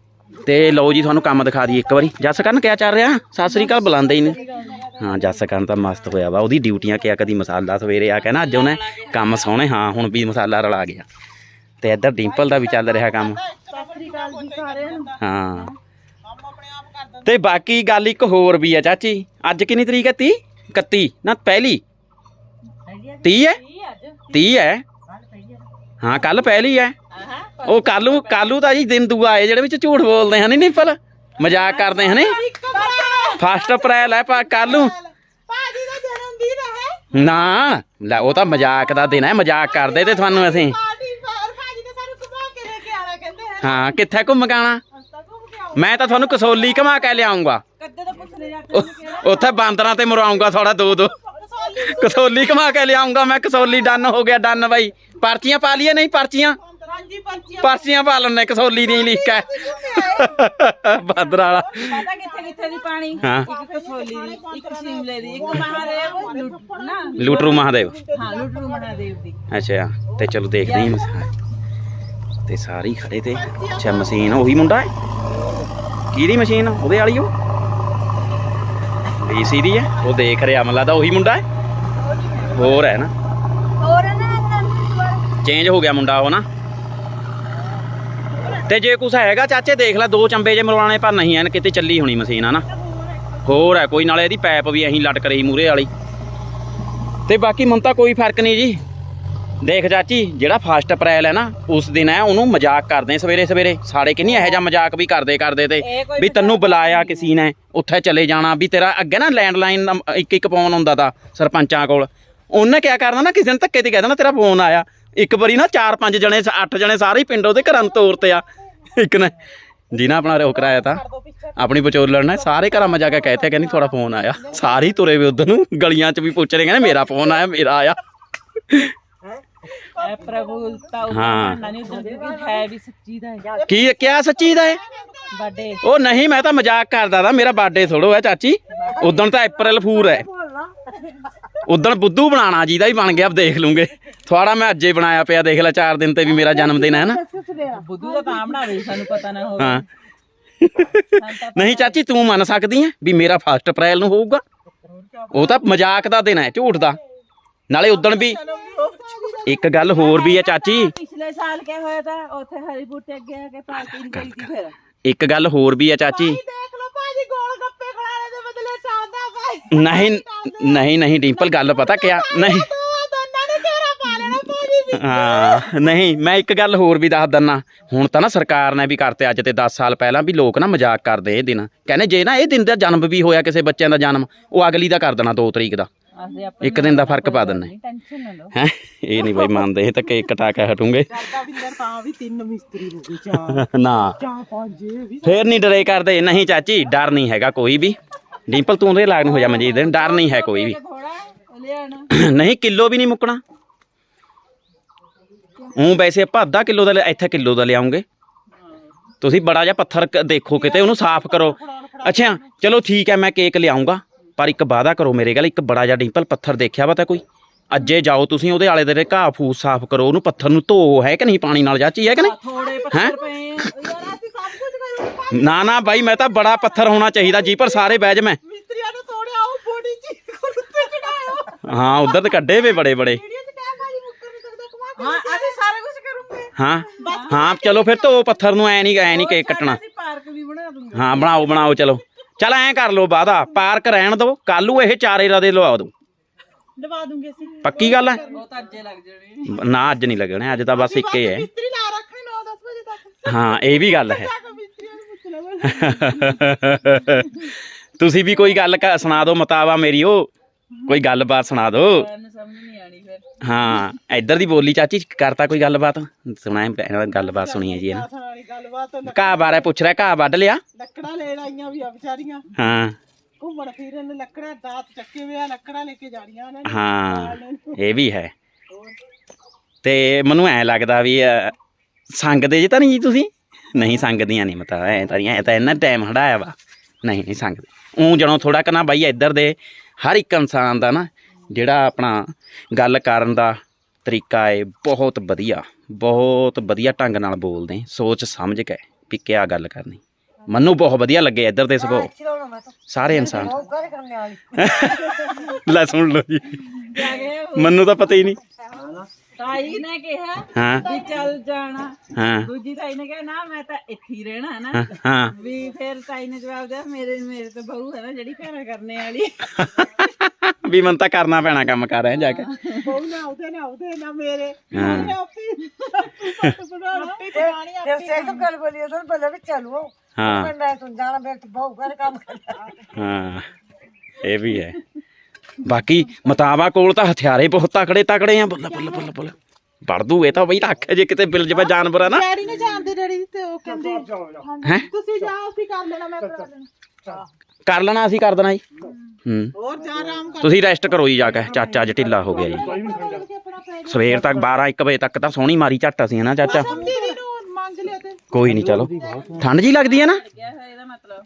ਤੇ ਲਓ ਜੀ, ਤੁਹਾਨੂੰ ਕੰਮ ਦਿਖਾ ਦਈਏ ਇੱਕ ਵਾਰੀ। ਜੱਸ ਕਰਨ ਕਿਆ ਚੱਲ ਰਿਹਾ? ਸਤਿ ਸ੍ਰੀ ਅਕਾਲ, ਬੁਲਾਉਂਦੇ ਹੀ ਨਹੀਂ। ਹਾਂ, ਜੱਸ ਕਰਨ ਤਾਂ ਮਸਤ ਹੋਇਆ ਵਾ। ਉਹਦੀ ਡਿਊਟੀਆਂ ਕਿਆ ਕਦੀ ਮਸਾਲਾ ਸਵੇਰੇ ਆ ਕੇ ਨਾ, ਅੱਜ ਉਹਨੇ ਕੰਮ ਸੋਹਣੇ ਹਾਂ, ਹੁਣ ਵੀ ਮਸਾਲਾ ਰਲਾ ਗਿਆ। ਤੇ ਇੱਧਰ ਡਿੰਪਲ ਦਾ ਵੀ ਚੱਲ ਰਿਹਾ ਕੰਮ। ਹਾਂ।
ਕੰਮ
ਤੇ ਬਾਕੀ ਗੱਲ ਇੱਕ ਹੋਰ ਵੀ ਆ, ਚਾਚੀ। ਅੱਜ ਕਿੰਨੀ ਤਰੀਕ ਹੈ? 30 31 ਨਾ, ਪਹਿਲੀ? 30 ਹੈ? 30 ਹੈ? ਹਾਂ ਕੱਲ ਪਹਿਲੀ ਹੈ। ਉਹ ਕੱਲੂ ਕੱਲੂ ਤਾਂ ਜੀ ਦਿਨ ਦੂਆ ਆਏ ਜਿਹੜੇ ਵਿੱਚ ਝੂਠ ਬੋਲਦੇ ਹਨ ਨਹੀਂ ਪਰ ਮਜ਼ਾਕ ਕਰਦੇ ਹਨ ਫਸਟ ਅਪ੍ਰੈਲ। ਹੈ ਪਾ ਕੱਲੂ।
ਭਾਜੀ ਦਾ ਜਨਮ ਦਿਨ ਹੈ।
ਨਾ ਲੈ ਉਹ ਤਾਂ ਮਜ਼ਾਕ ਦਾ ਦਿਨ ਹੈ ਮਜ਼ਾਕ ਕਰਦੇ ਤੇ ਤੁਹਾਨੂੰ ਅਸੀਂ।
ਹੈ
ਕਿੱਥੇ ਘੁੰਮ ਗਾਣਾ ਮੈਂ ਤਾਂ ਤੁਹਾਨੂੰ ਕਸੋਲੀ ਘਮਾ ਕੇ ਲਿਆਉਂਗਾ। ਉੱਥੇ ਬਾਂਦਰਾਂ ਤੇ ਮਰਵਾਉਂਗਾ ਥੋੜਾ ਦੋ ਦੋ। ਕਸੋਲੀ ਘਮਾ ਕੇ ਲਿਆਉਂਗਾ ਮੈਂ ਕਸੋਲੀ ਡਨ ਹੋ ਗਿਆ ਡਨ ਬਾਈ। ਪਰਚੀਆਂ ਪਾ ਲਈਏ ਨਹੀਂ ਪਰਚੀਆਂ?
ਹਾਂਜੀ ਪਰਚੀਆਂ
ਪਰਚੀਆਂ ਪਾ ਲੈਣੇ ਕਸੋਲੀ ਦੀ ਲਿਖ ਕੇ ਬਾਦਰ ਵਾਲਾ।
ਪਤਾ ਕਿੱਥੇ ਕਿੱਥੇ ਦੀ ਪਾਣੀ?
ਹਾਂ।
ਇੱਕ ਕਸੋਲੀ ਦੀ ਇੱਕ ਸ਼ਿਮਲੇ ਦੀ ਇੱਕ ਮਹਾਦੇਵ ਲੁੱਟ- ਨਾ।
ਲੂਟਰੂ ਮਹਾਦੇਵ।
ਹਾਂ ਲੁੱਟਰੂ ਮਹਾਦੇਵ ਦੀ।
ਅੱਛਾ ਤੇ ਚਲੋ ਦੇਖਦੇ ਹਾਂ। ਮਸ- ਤੇ ਸਾਰੇ ਹੀ ਖੜੇ ਤੇ। ਅੱਛਾ ਮਸ਼ੀਨ ਉਹੀ ਮੁੰਡਾ ਹੈ? ਕਿਹਦੀ ਮਸ਼ੀਨ? ਉਹਦੇ ਵਾਲੀ ਉਹ ਡੀਸੀ ਦੀ ਹੈ। ਉਹ ਦੇਖ ਰਿਹਾ ਮਨ ਲੱਗਦਾ ਉਹੀ ਮੁੰਡਾ ਹੈ। ਹੋਰ ਹੈ ਨਾ।
ਹੋਰ ਨਾ
ਚੇਂਜ ਹੋ ਗਿਆ ਮੁੰਡਾ ਉਹ ਨਾ। ਤੇ ਜੇ ਕੁਛ ਹੈਗਾ ਚਾਚੇ ਦੇਖ ਲੈ ਦੋ ਚੰਬੇ ਜੇ ਮਰਵਾਣੇ ਪਰ ਨਹੀਂ ਐਨ ਕਿਤੇ ਚੱਲੀ ਹੋਣੀ ਮਸ਼ੀਨ ਆ ਨਾ ਹੋਰ ਹੈ ਕੋਈ ਨਾਲੇ ਇਹਦੀ ਪੈਪ ਵੀ ਅਹੀਂ ਲਟਕ ਰਹੀ ਮੂਰੇ ਵਾਲੀ। ਤੇ ਬਾਕੀ ਮੈਨੂੰ ਤਾਂ ਕੋਈ ਫ਼ਰਕ ਨਹੀਂ ਜੀ। ਦੇਖ ਚਾਚੀ ਜਿਹੜਾ ਫਸਟ ਅਪ੍ਰੈਲ ਹੈ ਨਾ ਉਸ ਦਿਨ ਹੈ ਉਹਨੂੰ ਮਜ਼ਾਕ ਕਰਦੇ ਸਵੇਰੇ ਸਵੇਰੇ। ਸਾਡੇ ਕਿ ਨਹੀਂ ਇਹੋ ਜਿਹਾ ਮਜ਼ਾਕ ਵੀ ਕਰਦੇ ਕਰਦੇ ਤੇ ਵੀ ਤੈਨੂੰ ਬੁਲਾਇਆ ਕਿਸੇ ਨੇ ਉੱਥੇ ਚਲੇ ਜਾਣਾ ਵੀ ਤੇਰਾ ਅੱਗੇ ਨਾ ਲੈਂਡਲਾਈਨ ਇੱਕ ਇੱਕ ਫੋਨ ਹੁੰਦਾ ਤਾ ਸਰਪੰਚਾਂ ਕੋਲ। ਉਹਨੇ ਕਿਆ ਕਰਨਾ ਨਾ ਕਿਸੇ ਨੇ ਧੱਕੇ ਤੇ ਕਹਿ ਦੇਣਾ ਤੇਰਾ ਫੋਨ ਆਇਆ। ਇੱਕ ਵਾਰੀ ਨਾ ਚਾਰ ਪੰਜ ਜਣੇ ਅੱਠ ਜਣੇ ਸਾਰੇ ਹੀ ਪਿੰਡ ਉਹਦੇ ਘਰਾਂ ਨੂੰ ਤੋਰਤੇ ਆ। ਇੱਕ ਨੇ ਜਿਹਨਾਂ ਆਪਣਾ ਰੋਕ ਕਰਾਇਆ ਤਾ। ਆਪਣੀ ਵਿਚੋਲਣ ਨੇ ਸਾਰੇ ਘਰਾਂ ਮੈਂ ਜਾ ਕੇ ਕਹਤੇ ਕਹਿੰਦੀ ਤੁਹਾਡਾ ਫੋਨ ਆਇਆ। ਸਾਰੇ ਹੀ ਤੁਰੇ ਵੇ ਉਧਰ ਨੂੰ ਗਲੀਆਂ 'ਚ ਵੀ ਪੁੱਛ ਰਹੇ ਕਹਿੰਦੇ ਮੇਰਾ ਫੋਨ ਆਇਆ ਮੇਰਾ ਆਇਆ।
ਐ ਪ੍ਰਭੂ ਤਾਂ
ਹਾਂ।
ਉਹ ਨਹੀਂ ਉਧਰ ਦੀ ਹੈ ਵੀ ਸੱਚੀ ਦਾ ਹੈ।
ਕੀ ਕਿਆ ਸੱਚੀ ਦਾ ਹੈ?
ਬਾਡੇ
ਉਹ ਨਹੀਂ ਮੈਂ ਤਾਂ ਮਜ਼ਾਕ ਕਰਦਾ ਤਾ ਮੇਰਾ ਬਰਥਡੇ ਥੋੜੋ ਹੈ ਚਾਚੀ। ਉਦੋਂ ਤਾਂ ਅਪ੍ਰੈਲ ਫੂਲ ਹੈ। ਉਦੋਂ ਬੁੱਧੂ ਬਣਾਣਾ ਜੀ ਦਾ ਹੀ ਬਣ ਗਿਆ ਦੇਖ ਲੂੰਗੇ। ਥੋੜਾ ਮੈਂ ਅੱਜੇ ਬਣਾਇਆ ਪਿਆ ਦੇਖ ਲੈ 4 ਦਿਨ ਤੇ ਵੀ ਮੇਰਾ ਜਨਮ ਦਿਨ ਹੈ ਨਾ।
ਬੁੱਧੂ ਦਾ ਤਾਂ ਬਣਾਵੇ ਸਾਨੂੰ ਪਤਾ ਨਾ ਹੋਵੇ।
ਹਾਂ। ਨਹੀਂ ਚਾਚੀ ਤੂੰ ਮੰਨ ਸਕਦੀ ਹੈ ਵੀ ਮੇਰਾ ਫਸਟ ਅਪ੍ਰੈਲ ਨੂੰ ਹੋਊਗਾ। ਉਹ ਤਾਂ ਮਜ਼ਾਕ ਦਾ ਦਿਨ ਹੈ ਝੂਠ ਦਾ। ਨਾਲੇ ਉਦੋਂ ਵੀ ਇੱਕ ਗੱਲ ਹੋਰ ਵੀ ਹੈ ਚਾਚੀ।
ਪਿਛਲੇ ਸਾਲ ਕਿਆ ਹੋਇਆ ਤਾਂ ਉੱਥੇ ਹਰੀਪੁਰ ਤੇ ਅੱਗੇ ਆ ਕੇ ਪਾਰਟੀ ਨਿਕਲੀ ਸੀ ਫਿਰ।
ਇੱਕ ਗੱਲ ਹੋਰ ਵੀ ਹੈ ਚਾਚੀ
ਦੇਖ ਲਓ ਭਾਜੀ ਗੋਲ ਗੱਪੇ ਖੜਾਣੇ ਦੇ ਬਦਲੇ ਚਾਂਦਾ ਭਾਈ
ਨਹੀਂ ਨਹੀਂ ਨਹੀਂ ਡਿੰਪਲ ਗੱਲ ਪਤਾ ਕਿਆ? ਨਹੀਂ।
ਦੋ ਦੋਨਾਂ ਨੇ ਘੇਰਾ ਪਾ ਲੈਣਾ ਭਾਜੀ ਵੀ
ਹਾਂ ਨਹੀਂ ਮੈਂ ਇੱਕ ਗੱਲ ਹੋਰ ਵੀ ਦੱਸ ਦਿੰਨਾ। ਹੁਣ ਤਾਂ ਨਾ ਸਰਕਾਰ ਨੇ ਵੀ ਕਰਤੇ ਅੱਜ ਤੇ 10 ਸਾਲ ਪਹਿਲਾਂ ਵੀ ਲੋਕ ਨਾ ਮਜ਼ਾਕ ਕਰਦੇ ਇਹ ਦਿਨ। ਕਹਿੰਦੇ ਜੇ ਨਾ ਇਹ ਦਿਨ ਦਾ ਜਨਮ ਵੀ ਹੋਇਆ ਕਿਸੇ ਬੱਚਿਆਂ ਦਾ ਜਨਮ ਉਹ ਅਗਲੀ ਦਾ ਕਰ ਦੇਣਾ 2 ਤਰੀਕ ਦਾ।
ਅਸੀਂ ਆਪਣੇ
ਇੱਕ ਦਿਨ ਦਾ ਫ਼ਰਕ ਪਾ ਦਿੰਨੇ।
ਟੈਨਸ਼ਨ ਨਾ ਲਓ।
ਹੈ? ਇਹ ਨਹੀਂ ਬਾਈ ਮੰਨਦੇ ਇਹ ਤਾਂ ਕੇਕ ਕਟਾ ਕੇ ਹਟੂਗੇ।
ਕਰਦਾ ਵਿੰਦਰ ਤਾਂ ਵੀ ਤਿੰਨ ਮਿਸਤਰੀ ਹੋ ਗਏ ਚਾਰ।
ਨਾ।
ਚਾਰ ਪੰਜ ਇਹ ਵੀ
ਫੇਰ ਨਹੀਂ ਡਰੇ ਕਰਦੇ ਨਹੀਂ ਚਾਚੀ ਡਰ ਨਹੀਂ ਹੈਗਾ ਕੋਈ ਵੀ। ਡਿੰਪਲ ਤੂੰ ਉਹਦੇ ਲਾਗ ਨੂੰ ਹੋ ਜਾ ਮਨਜੀਤ ਦੇ ਡਰ ਨਹੀਂ ਹੈ ਕੋਈ ਵੀ। ਨਹੀਂ ਕਿਲੋ ਵੀ ਨਹੀਂ ਮੁੱਕਣਾ। ਉਹ ਵੈਸੇ ਆਪਾਂ ਅੱਧਾ ਕਿਲੋ ਦਾ ਲਿਆ- ਇੱਥੇ ਕਿਲੋ ਦਾ ਲਿਆਉਂਗੇ। ਤੁਸੀਂ ਬੜਾ ਜਿਹਾ ਪੱਥਰ ਕ- ਦੇਖੋ ਕਿਤੇ ਉਹਨੂੰ ਸਾਫ਼ ਕਰੋ। ਅੱਛਾ ਚਲੋ ਠੀਕ ਹੈ ਮੈਂ ਕੇਕ ਲਿਆਉਂਗਾ। ਪਰ ਇੱਕ ਵਾਅਦਾ ਕਰੋ ਮੇਰੇ ਗੱਲ ਇੱਕ ਬੜਾ ਜਿਹਾ ਡਿੰਪਲ ਪੱਥਰ ਦੇਖਿਆ ਵਾ ਤਾਂ ਕੋਈ। ਅੱਜੇ ਜਾਓ ਤੁਸੀਂ ਉਹਦੇ ਆਲੇ ਦੇ ਘਾਹ ਫੂਸ ਸਾਫ਼ ਕਰੋ ਉਹਨੂੰ ਪੱਥਰ ਨੂੰ ਧੋ ਹੈ ਕਿ ਨਹੀਂ ਪਾਣੀ ਨਾਲ ਚਾਚੀ ਹੈ ਕਿ ਨਹੀਂ?
ਥੋੜੇ
ਹੈਂ?
ਪੱਥਰ ਪਏ ਆ।
ਯਾਰ ਅਸੀਂ ਸਭ ਕੁਝ ਕਰਾਂਗੇ
ਨਾ ਨਾ ਬਾਈ ਮੈਂ ਤਾਂ ਬੜਾ ਪੱਥਰ ਹੋਣਾ ਚਾਹੀਦਾ ਜੀ ਪਰ ਸਾਰੇ ਬਹਿ ਮੈਂ।
ਮਿਸਤਰੀਆਂ ਨੂੰ ਤੋੜਿਆ ਉਹ ਬੋਡੀ ਚ ਕੋਲ ਉੱਤੇ
ਹਾਂ ਉਧਰ ਤੇ ਕੱਢੇ ਵੇ ਬੜੇ ਬੜੇ।
ਹਾਂ ਅਸੀਂ ਸਾਰਾ ਕੁਝ ਕਰੂੰਗੇ।
ਹਾਂ ਹਾਂ ਚਲੋ ਫਿਰ ਧੋ ਪੱਥਰ ਨੂੰ ਐ ਨਹੀਂ ਐ ਨਹੀਂ ਕੇਕ ਕੱਟਣਾ।
ਅਸੀਂ ਪਾਰਕ ਵੀ ਬਣਾ ਦੂੰਗੇ।
ਹਾਂ ਬਣਾਓ ਬਣਾਓ ਚਲੋ। ਚਲ ਐਂ ਕਰ ਲਓ ਵਾਦਾ ਪਾਰਕ ਰਹਿਣ ਦਿਓ ਕੱਲੂ ਇਹ ਚਾਰੇ ਰਦੇ ਲਵਾ ਦਿਓ
ਦਵਾ ਦੂੰਗੇ ਅਸੀਂ।
ਪੱਕੀ ਗੱਲ ਹੈ
ਉਹ ਤਾਂ ਅੱਜੇ ਲੱਗ ਜਾਣੇ
ਨਾ। ਅੱਜ ਨਹੀਂ ਲੱਗਣੇ ਅੱਜ ਤਾਂ ਬਸ ਇੱਕ ਹੀ ਹੈ
ਮਿਸਤਰੀ ਲਾ ਰੱਖਣੇ 9 10 ਵਜੇ ਤੱਕ।
ਹਾਂ ਇਹ ਵੀ ਗੱਲ ਹੈ। ਤੁਸੀਂ ਵੀ ਕੋਈ ਗੱਲ ਕ- ਸੁਣਾ ਦਿਓ ਮਤਾਵਾ ਮੇਰੀ ਉਹ। ਕੋਈ ਗੱਲਬਾਤ ਸੁਣਾ ਦਿਓ।
ਸਾਨੂੰ ਸਮਝ ਨਹੀਂ ਆਣੀ ਫਿਰ।
ਹਾਂ ਇੱਧਰ ਦੀ ਬੋਲੀ ਚਾਚੀ ਕਰਤਾ ਕੋਈ ਗੱਲਬਾਤ? ਸੁਣਾਏ ਇਹਨਾਂ ਦੀ ਗੱਲਬਾਤ ਸੁਣੀ ਹੈ ਜੀ ਇਹਨਾਂ।
ਸਾਰੀ ਗੱਲਬਾਤ
ਘਾਹ ਬਾਰੇ ਪੁੱਛ ਰਿਹਾ ਘਾਹ ਵੱਢ ਲਿਆ?
ਲੱਕੜਾਂ ਲੈਣ ਆਈਆਂ ਵੀ ਆ ਵਿਚਾਰੀਆਂ।
ਹਾਂ।
ਘੁੰਮਣ ਫਿਰਨ ਲੱਕੜਾਂ ਦਾਤ ਚੱਕੇ ਹੋਏ ਆ ਲੱਕੜਾਂ ਲੈ ਕੇ ਜਾਣੀਆਂ ਉਹਨਾਂ ਨੇ।
ਹਾਂ ਇਹ ਵੀ ਹੈ। ਤੇ ਮੈਨੂੰ ਐ ਲੱਗਦਾ ਵੀ ਅ, ਸੰਗਦੇ ਜੇ ਤਾਂ ਨਹੀਂ ਜੀ ਤੁਸੀਂ? ਨਹੀਂ ਸੰਗਦੀਆਂ ਨਹੀਂ ਮਤਾ ਐ ਤਾਂ ਐ ਤਾਂ ਇੰਨਾ ਟਾਈਮ ਹੜਾਇਆ ਵਾ। ਨਹੀਂ ਨਹੀਂ ਸੰਗਦੇ। ਉਹ ਜਣੋ ਥੋੜਾ ਕਨਾ ਬਾਈ ਇੱਧਰ ਦੇ ਹਰ ਇੱਕ ਇਨਸਾਨ ਦਾ ਨਾ ਜਿਹੜਾ ਆਪਣਾ ਗੱਲ ਕਰਨ ਦਾ ਤਰੀਕਾ ਹੈ ਬਹੁਤ ਵਧੀਆ ਬਹੁਤ ਵਧੀਆ ਢੰਗ ਨਾਲ ਬੋਲਦੇ ਸੋਚ ਸਮਝ ਕੇ ਵੀ ਕਿਆ ਗੱਲ ਕਰਨੀ। ਮੈਨੂੰ ਬਹੁਤ ਵਧੀਆ ਲੱਗੇ ਇੱਧਰ ਦੇ ਸੁਭਾਅ ਸਾਰੇ ਇਨਸਾਨ। ਲੈ ਸੁਣ ਲਓ ਜੀ। ਮੈਨੂੰ ਤਾਂ ਪਤਾ ਹੀ ਨਹੀਂ।
ਤਾਈ ਨੇ ਕਿਹਾ ਵੀ ਚੱਲ ਜਾਣਾ। ਦੂਜੀ ਤਾਈ ਨੇ ਕਿਹਾ ਨਾ ਮੈਂ ਤਾਂ ਇੱਥੇ ਹੀ ਰਹਿਣਾ ਨਾ ਵੀ ਫਿਰ ਤਾਈ ਨੇ ਜਵਾਬ ਦਿੱਤਾ ਮੇਰੇ ਮੇਰੇ ਤਾਂ ਬਹੂ ਹੈ ਨਾ ਜਿਹੜੀ ਘਰਾਂ ਕਰਨੇ ਵਾਲੀ।
ਵੀ ਮਨ ਤਾਂ ਕਰਨਾ ਪੈਣਾ ਕੰਮ ਕਰ ਰਹੇ ਜਾ ਕੇ।
ਬਹੂ ਨਾ ਉਹਦੇ ਨਾ ਉਹਦੇ ਨਾ ਮੇਰੇ।
ਹਾਂ।
ਤੇ ਸੇ ਬੋਲੀ ਉਹਨੂੰ ਬੋਲੇ ਵੀ ਚਲੋ।
ਹਾਂ।
ਮੈਂ ਤੁਹਾਨੂੰ ਜਾਣਾ ਬਹੂ ਕਰ ਕੰਮ ਕਰਦਾ।
ਹਾਂ। ਇਹ ਵੀ ਹੈ। ਬਾਕੀ ਮਤਾਵਾ ਕੋਲ ਤਾਂ ਹਥਿਆਰੇ ਬਹੁਤ ਤਕੜੇ ਤਕੜੇ ਆ। ਬੱਲਾ ਬੱਲਾ ਬੱਲਾ ਬੱਲਾ। ਵੜ ਦੂ ਇਹ ਤਾਂ ਬਈ ਰੱਖ ਜੇ ਕਿਤੇ ਬਿਲ ਜਵੇ ਜਾਨਵਰ ਆ ਨਾ।
ਡੈਡੀ ਨੇ ਜਾਣਦੇ ਡੈਡੀ ਤੇ ਉਹ ਕਹਿੰਦੇ
ਹੈ?
ਤੁਸੀਂ ਜਾਓ ਅਸੀਂ ਕਰ ਲੈਣਾ ਮੈਂ ਕਰਾ ਲੈਣਾ।
ਕਰ ਲੈਣਾ ਅਸੀਂ ਕਰ ਦੇਣਾ ਜੀ। ਹੂੰ।
ਹੋਰ ਜਾ ਆਰਾਮ ਕਰ।
ਤੁਸੀਂ ਰੈਸਟ ਕਰੋ ਜੀ ਜਾ ਕੇ ਚਾਚਾ ਅੱਜ ਢਿੱਲਾ ਹੋ ਗਿਆ ਜੀ। ਸਵੇਰ ਤੱਕ 12 1 ਵਜੇ ਤੱਕ ਤਾਂ ਸੋਹਣੀ ਮਾਰੀ ਝੱਟ ਅਸੀਂ ਚਾਚਾ?
ਦੀਦੀ ਨੂੰ ਮੰਗ ਤੇ।
ਕੋਈ ਨਹੀਂ ਚਲੋ। ਠੰਡ ਜੀ ਲੱਗਦੀ ਹੈ ਨਾ?
ਇਹਦਾ ਮਤਲਬ।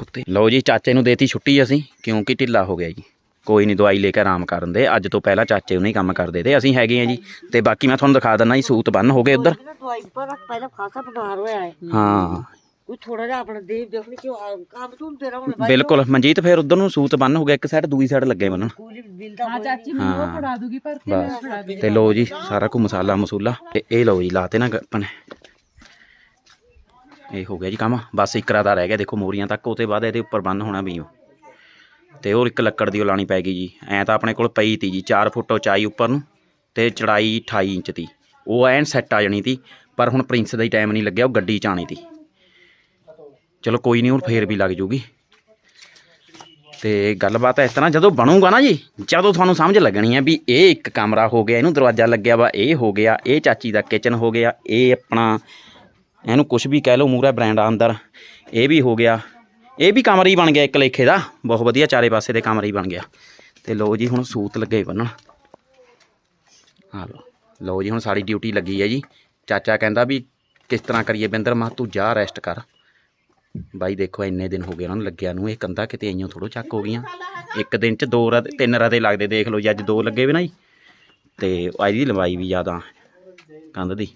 ਕੁੱਤੇ। ਲਓ ਜੀ ਚਾਚੇ ਨੂੰ ਦੇਤੀ ਛੁੱਟੀ ਅਸੀਂ ਕਿਉਂਕਿ ਢਿੱਲਾ ਹੋ ਗਿਆ ਜੀ। ਕੋਈ ਨਹੀਂ ਦਵਾਈ ਲੈ ਕੇ ਆਰਾਮ ਕਰਨ ਦੇ ਅੱਜ ਤੋਂ ਪਹਿਲਾਂ ਚਾਚੇ ਉਹਨੇ ਕੰਮ ਕਰਦੇ ਤੇ ਅਸੀਂ ਹੈਗੇ ਆ ਜੀ। ਤੇ ਬਾਕੀ ਮੈਂ ਤੁਹਾਨੂੰ ਦਿਖਾ ਦਿੰਦਾ ਜੀ ਸੂਤ ਬੰਨ ਹੋ ਗਏ ਉਧਰ। ਬਿਲਕੁਲ। ਮਨਜੀਤ ਫੇਰ ਉਧਰ ਨੂੰ ਸੂਤ ਬੰਨ ਹੋ ਗਿਆ ਇੱਕ ਸਾਈਡ ਦੂਜੀ ਸਾਈਡ ਲੱਗੇ ਬੰਨਣ
ਹਾਂ
ਤੇ ਲੋ ਜੀ ਸਾਰਾ ਕੁ ਮਸਾਲਾ। ਮਸੂਲਾ ਤੇ ਇਹ ਲਓ ਜੀ ਲਾਤੇ ਨਾ ਆਪਣੇ। ਇਹ ਹੋ ਗਿਆ ਜੀ ਕੰਮ। ਬਸ ਇਕਰਾ ਦਾ ਰਹਿ ਗਿਆ। ਦੇਖੋ, ਮੋਰੀਆਂ ਤੱਕ ਉਹਤੇ ਬਾਅਦ ਇਹਦੇ ਉੱਪਰ ਬੰਨ ਹੋਣਾ ਵੀ ਉਹ। ਤੇ ਹੋਰ ਇੱਕ ਲੱਕੜ ਦੀ ਉਹ ਲਾਣੀ ਪੈ ਗਈ ਜੀ। ਐ ਤਾਂ ਆਪਣੇ ਕੋਲ ਪਈ ਤੀ ਜੀ 4 ਫੁੱਟ ਉਚਾਈ ਉੱਪਰ ਨੂੰ ਤੇ ਚੜਾਈ 28 ਇੰਚ ਤੀ। ਉਹ ਐਨ ਸੈੱਟ ਆ ਜਣੀ ਤੀ, ਪਰ ਹੁਣ ਪ੍ਰਿੰਸ ਦਾ ਹੀ ਟਾਈਮ ਨਹੀਂ ਲੱਗਿਆ, ਉਹ ਗੱਡੀ ਚ ਆਣੀ ਤੀ। ਚਲੋ, ਕੋਈ ਨਹੀਂ ਹੁਣ ਫੇਰ ਵੀ ਲੱਗ ਜੂਗੀ। ਤੇ ਗੱਲਬਾਤ ਇਸ ਤਰ੍ਹਾਂ, ਜਦੋਂ ਬਣੂਗਾ ਨਾ ਜੀ, ਜਦੋਂ ਤੁਹਾਨੂੰ ਸਮਝ ਲੱਗਣੀ ਹੈ ਵੀ ਇਹ ਇੱਕ ਕਮਰਾ ਹੋ ਗਿਆ, ਇਹਨੂੰ ਦਰਵਾਜ਼ਾ ਲੱਗਿਆ ਵਾ, ਇਹ ਹੋ ਗਿਆ, ਇਹ ਚਾਚੀ ਦਾ ਕਿਚਨ ਹੋ ਗਿਆ, ਇਹ ਆਪਣਾ ਇਹਨੂੰ ਕੁਝ ਵੀ ਕਹਿ ਲਓ ਮੂਰਾ ਬ੍ਰਾਂਡ ਆ ਅੰਦਰ। ਇਹ ਵੀ ਹੋ ਗਿਆ। ਇਹ ਵੀ ਕਮਰਾ ਹੀ ਬਣ ਗਿਆ ਇੱਕ ਲੇਖੇ ਦਾ। ਬਹੁਤ ਵਧੀਆ ਚਾਰੇ ਪਾਸੇ ਦੇ ਕਮਰਾ ਹੀ ਬਣ ਗਿਆ। ਤੇ ਲੋ ਜੀ, ਹੁਣ ਸੂਤ ਲੱਗੇ ਬੰਨਣ। ਆ ਲਓ। ਲਓ ਜੀ, ਹੁਣ ਸਾਡੀ ਡਿਊਟੀ ਲੱਗੀ ਹੈ ਜੀ। ਚਾਚਾ ਕਹਿੰਦਾ ਵੀ ਕਿਸ ਤਰ੍ਹਾਂ ਕਰੀਏ ਬਿੰਦਰ? ਮਾ ਤੂੰ ਜਾ ਰੈਸਟ ਕਰ। ਬਾਈ ਦੇਖੋ, ਇੰਨੇ ਦਿਨ ਹੋ ਗਏ ਉਹਨਾਂ ਨੂੰ ਲੱਗਿਆ ਨੂੰ। ਇਹ ਕੰਧਾਂ ਕਿਤੇ ਆਈਆਂ ਥੋੜੋ ਚੱਕ ਹੋ ਗਈਆਂ। ਇੱਕ ਦਿਨ ਚ ਦੋ ਰਾਤ ਤਿੰਨ ਰਾਤੇ ਲੱਗਦੇ ਦੇਖ ਲਓ ਜੀ, ਅੱਜ ਦੋ ਲੱਗੇ ਵੀ ਨਾ ਜੀ। ਤੇ ਦੀ ਲੰਬਾਈ ਵੀ ਜ਼ਿਆਦਾ। ਕੰਧ ਦੀ।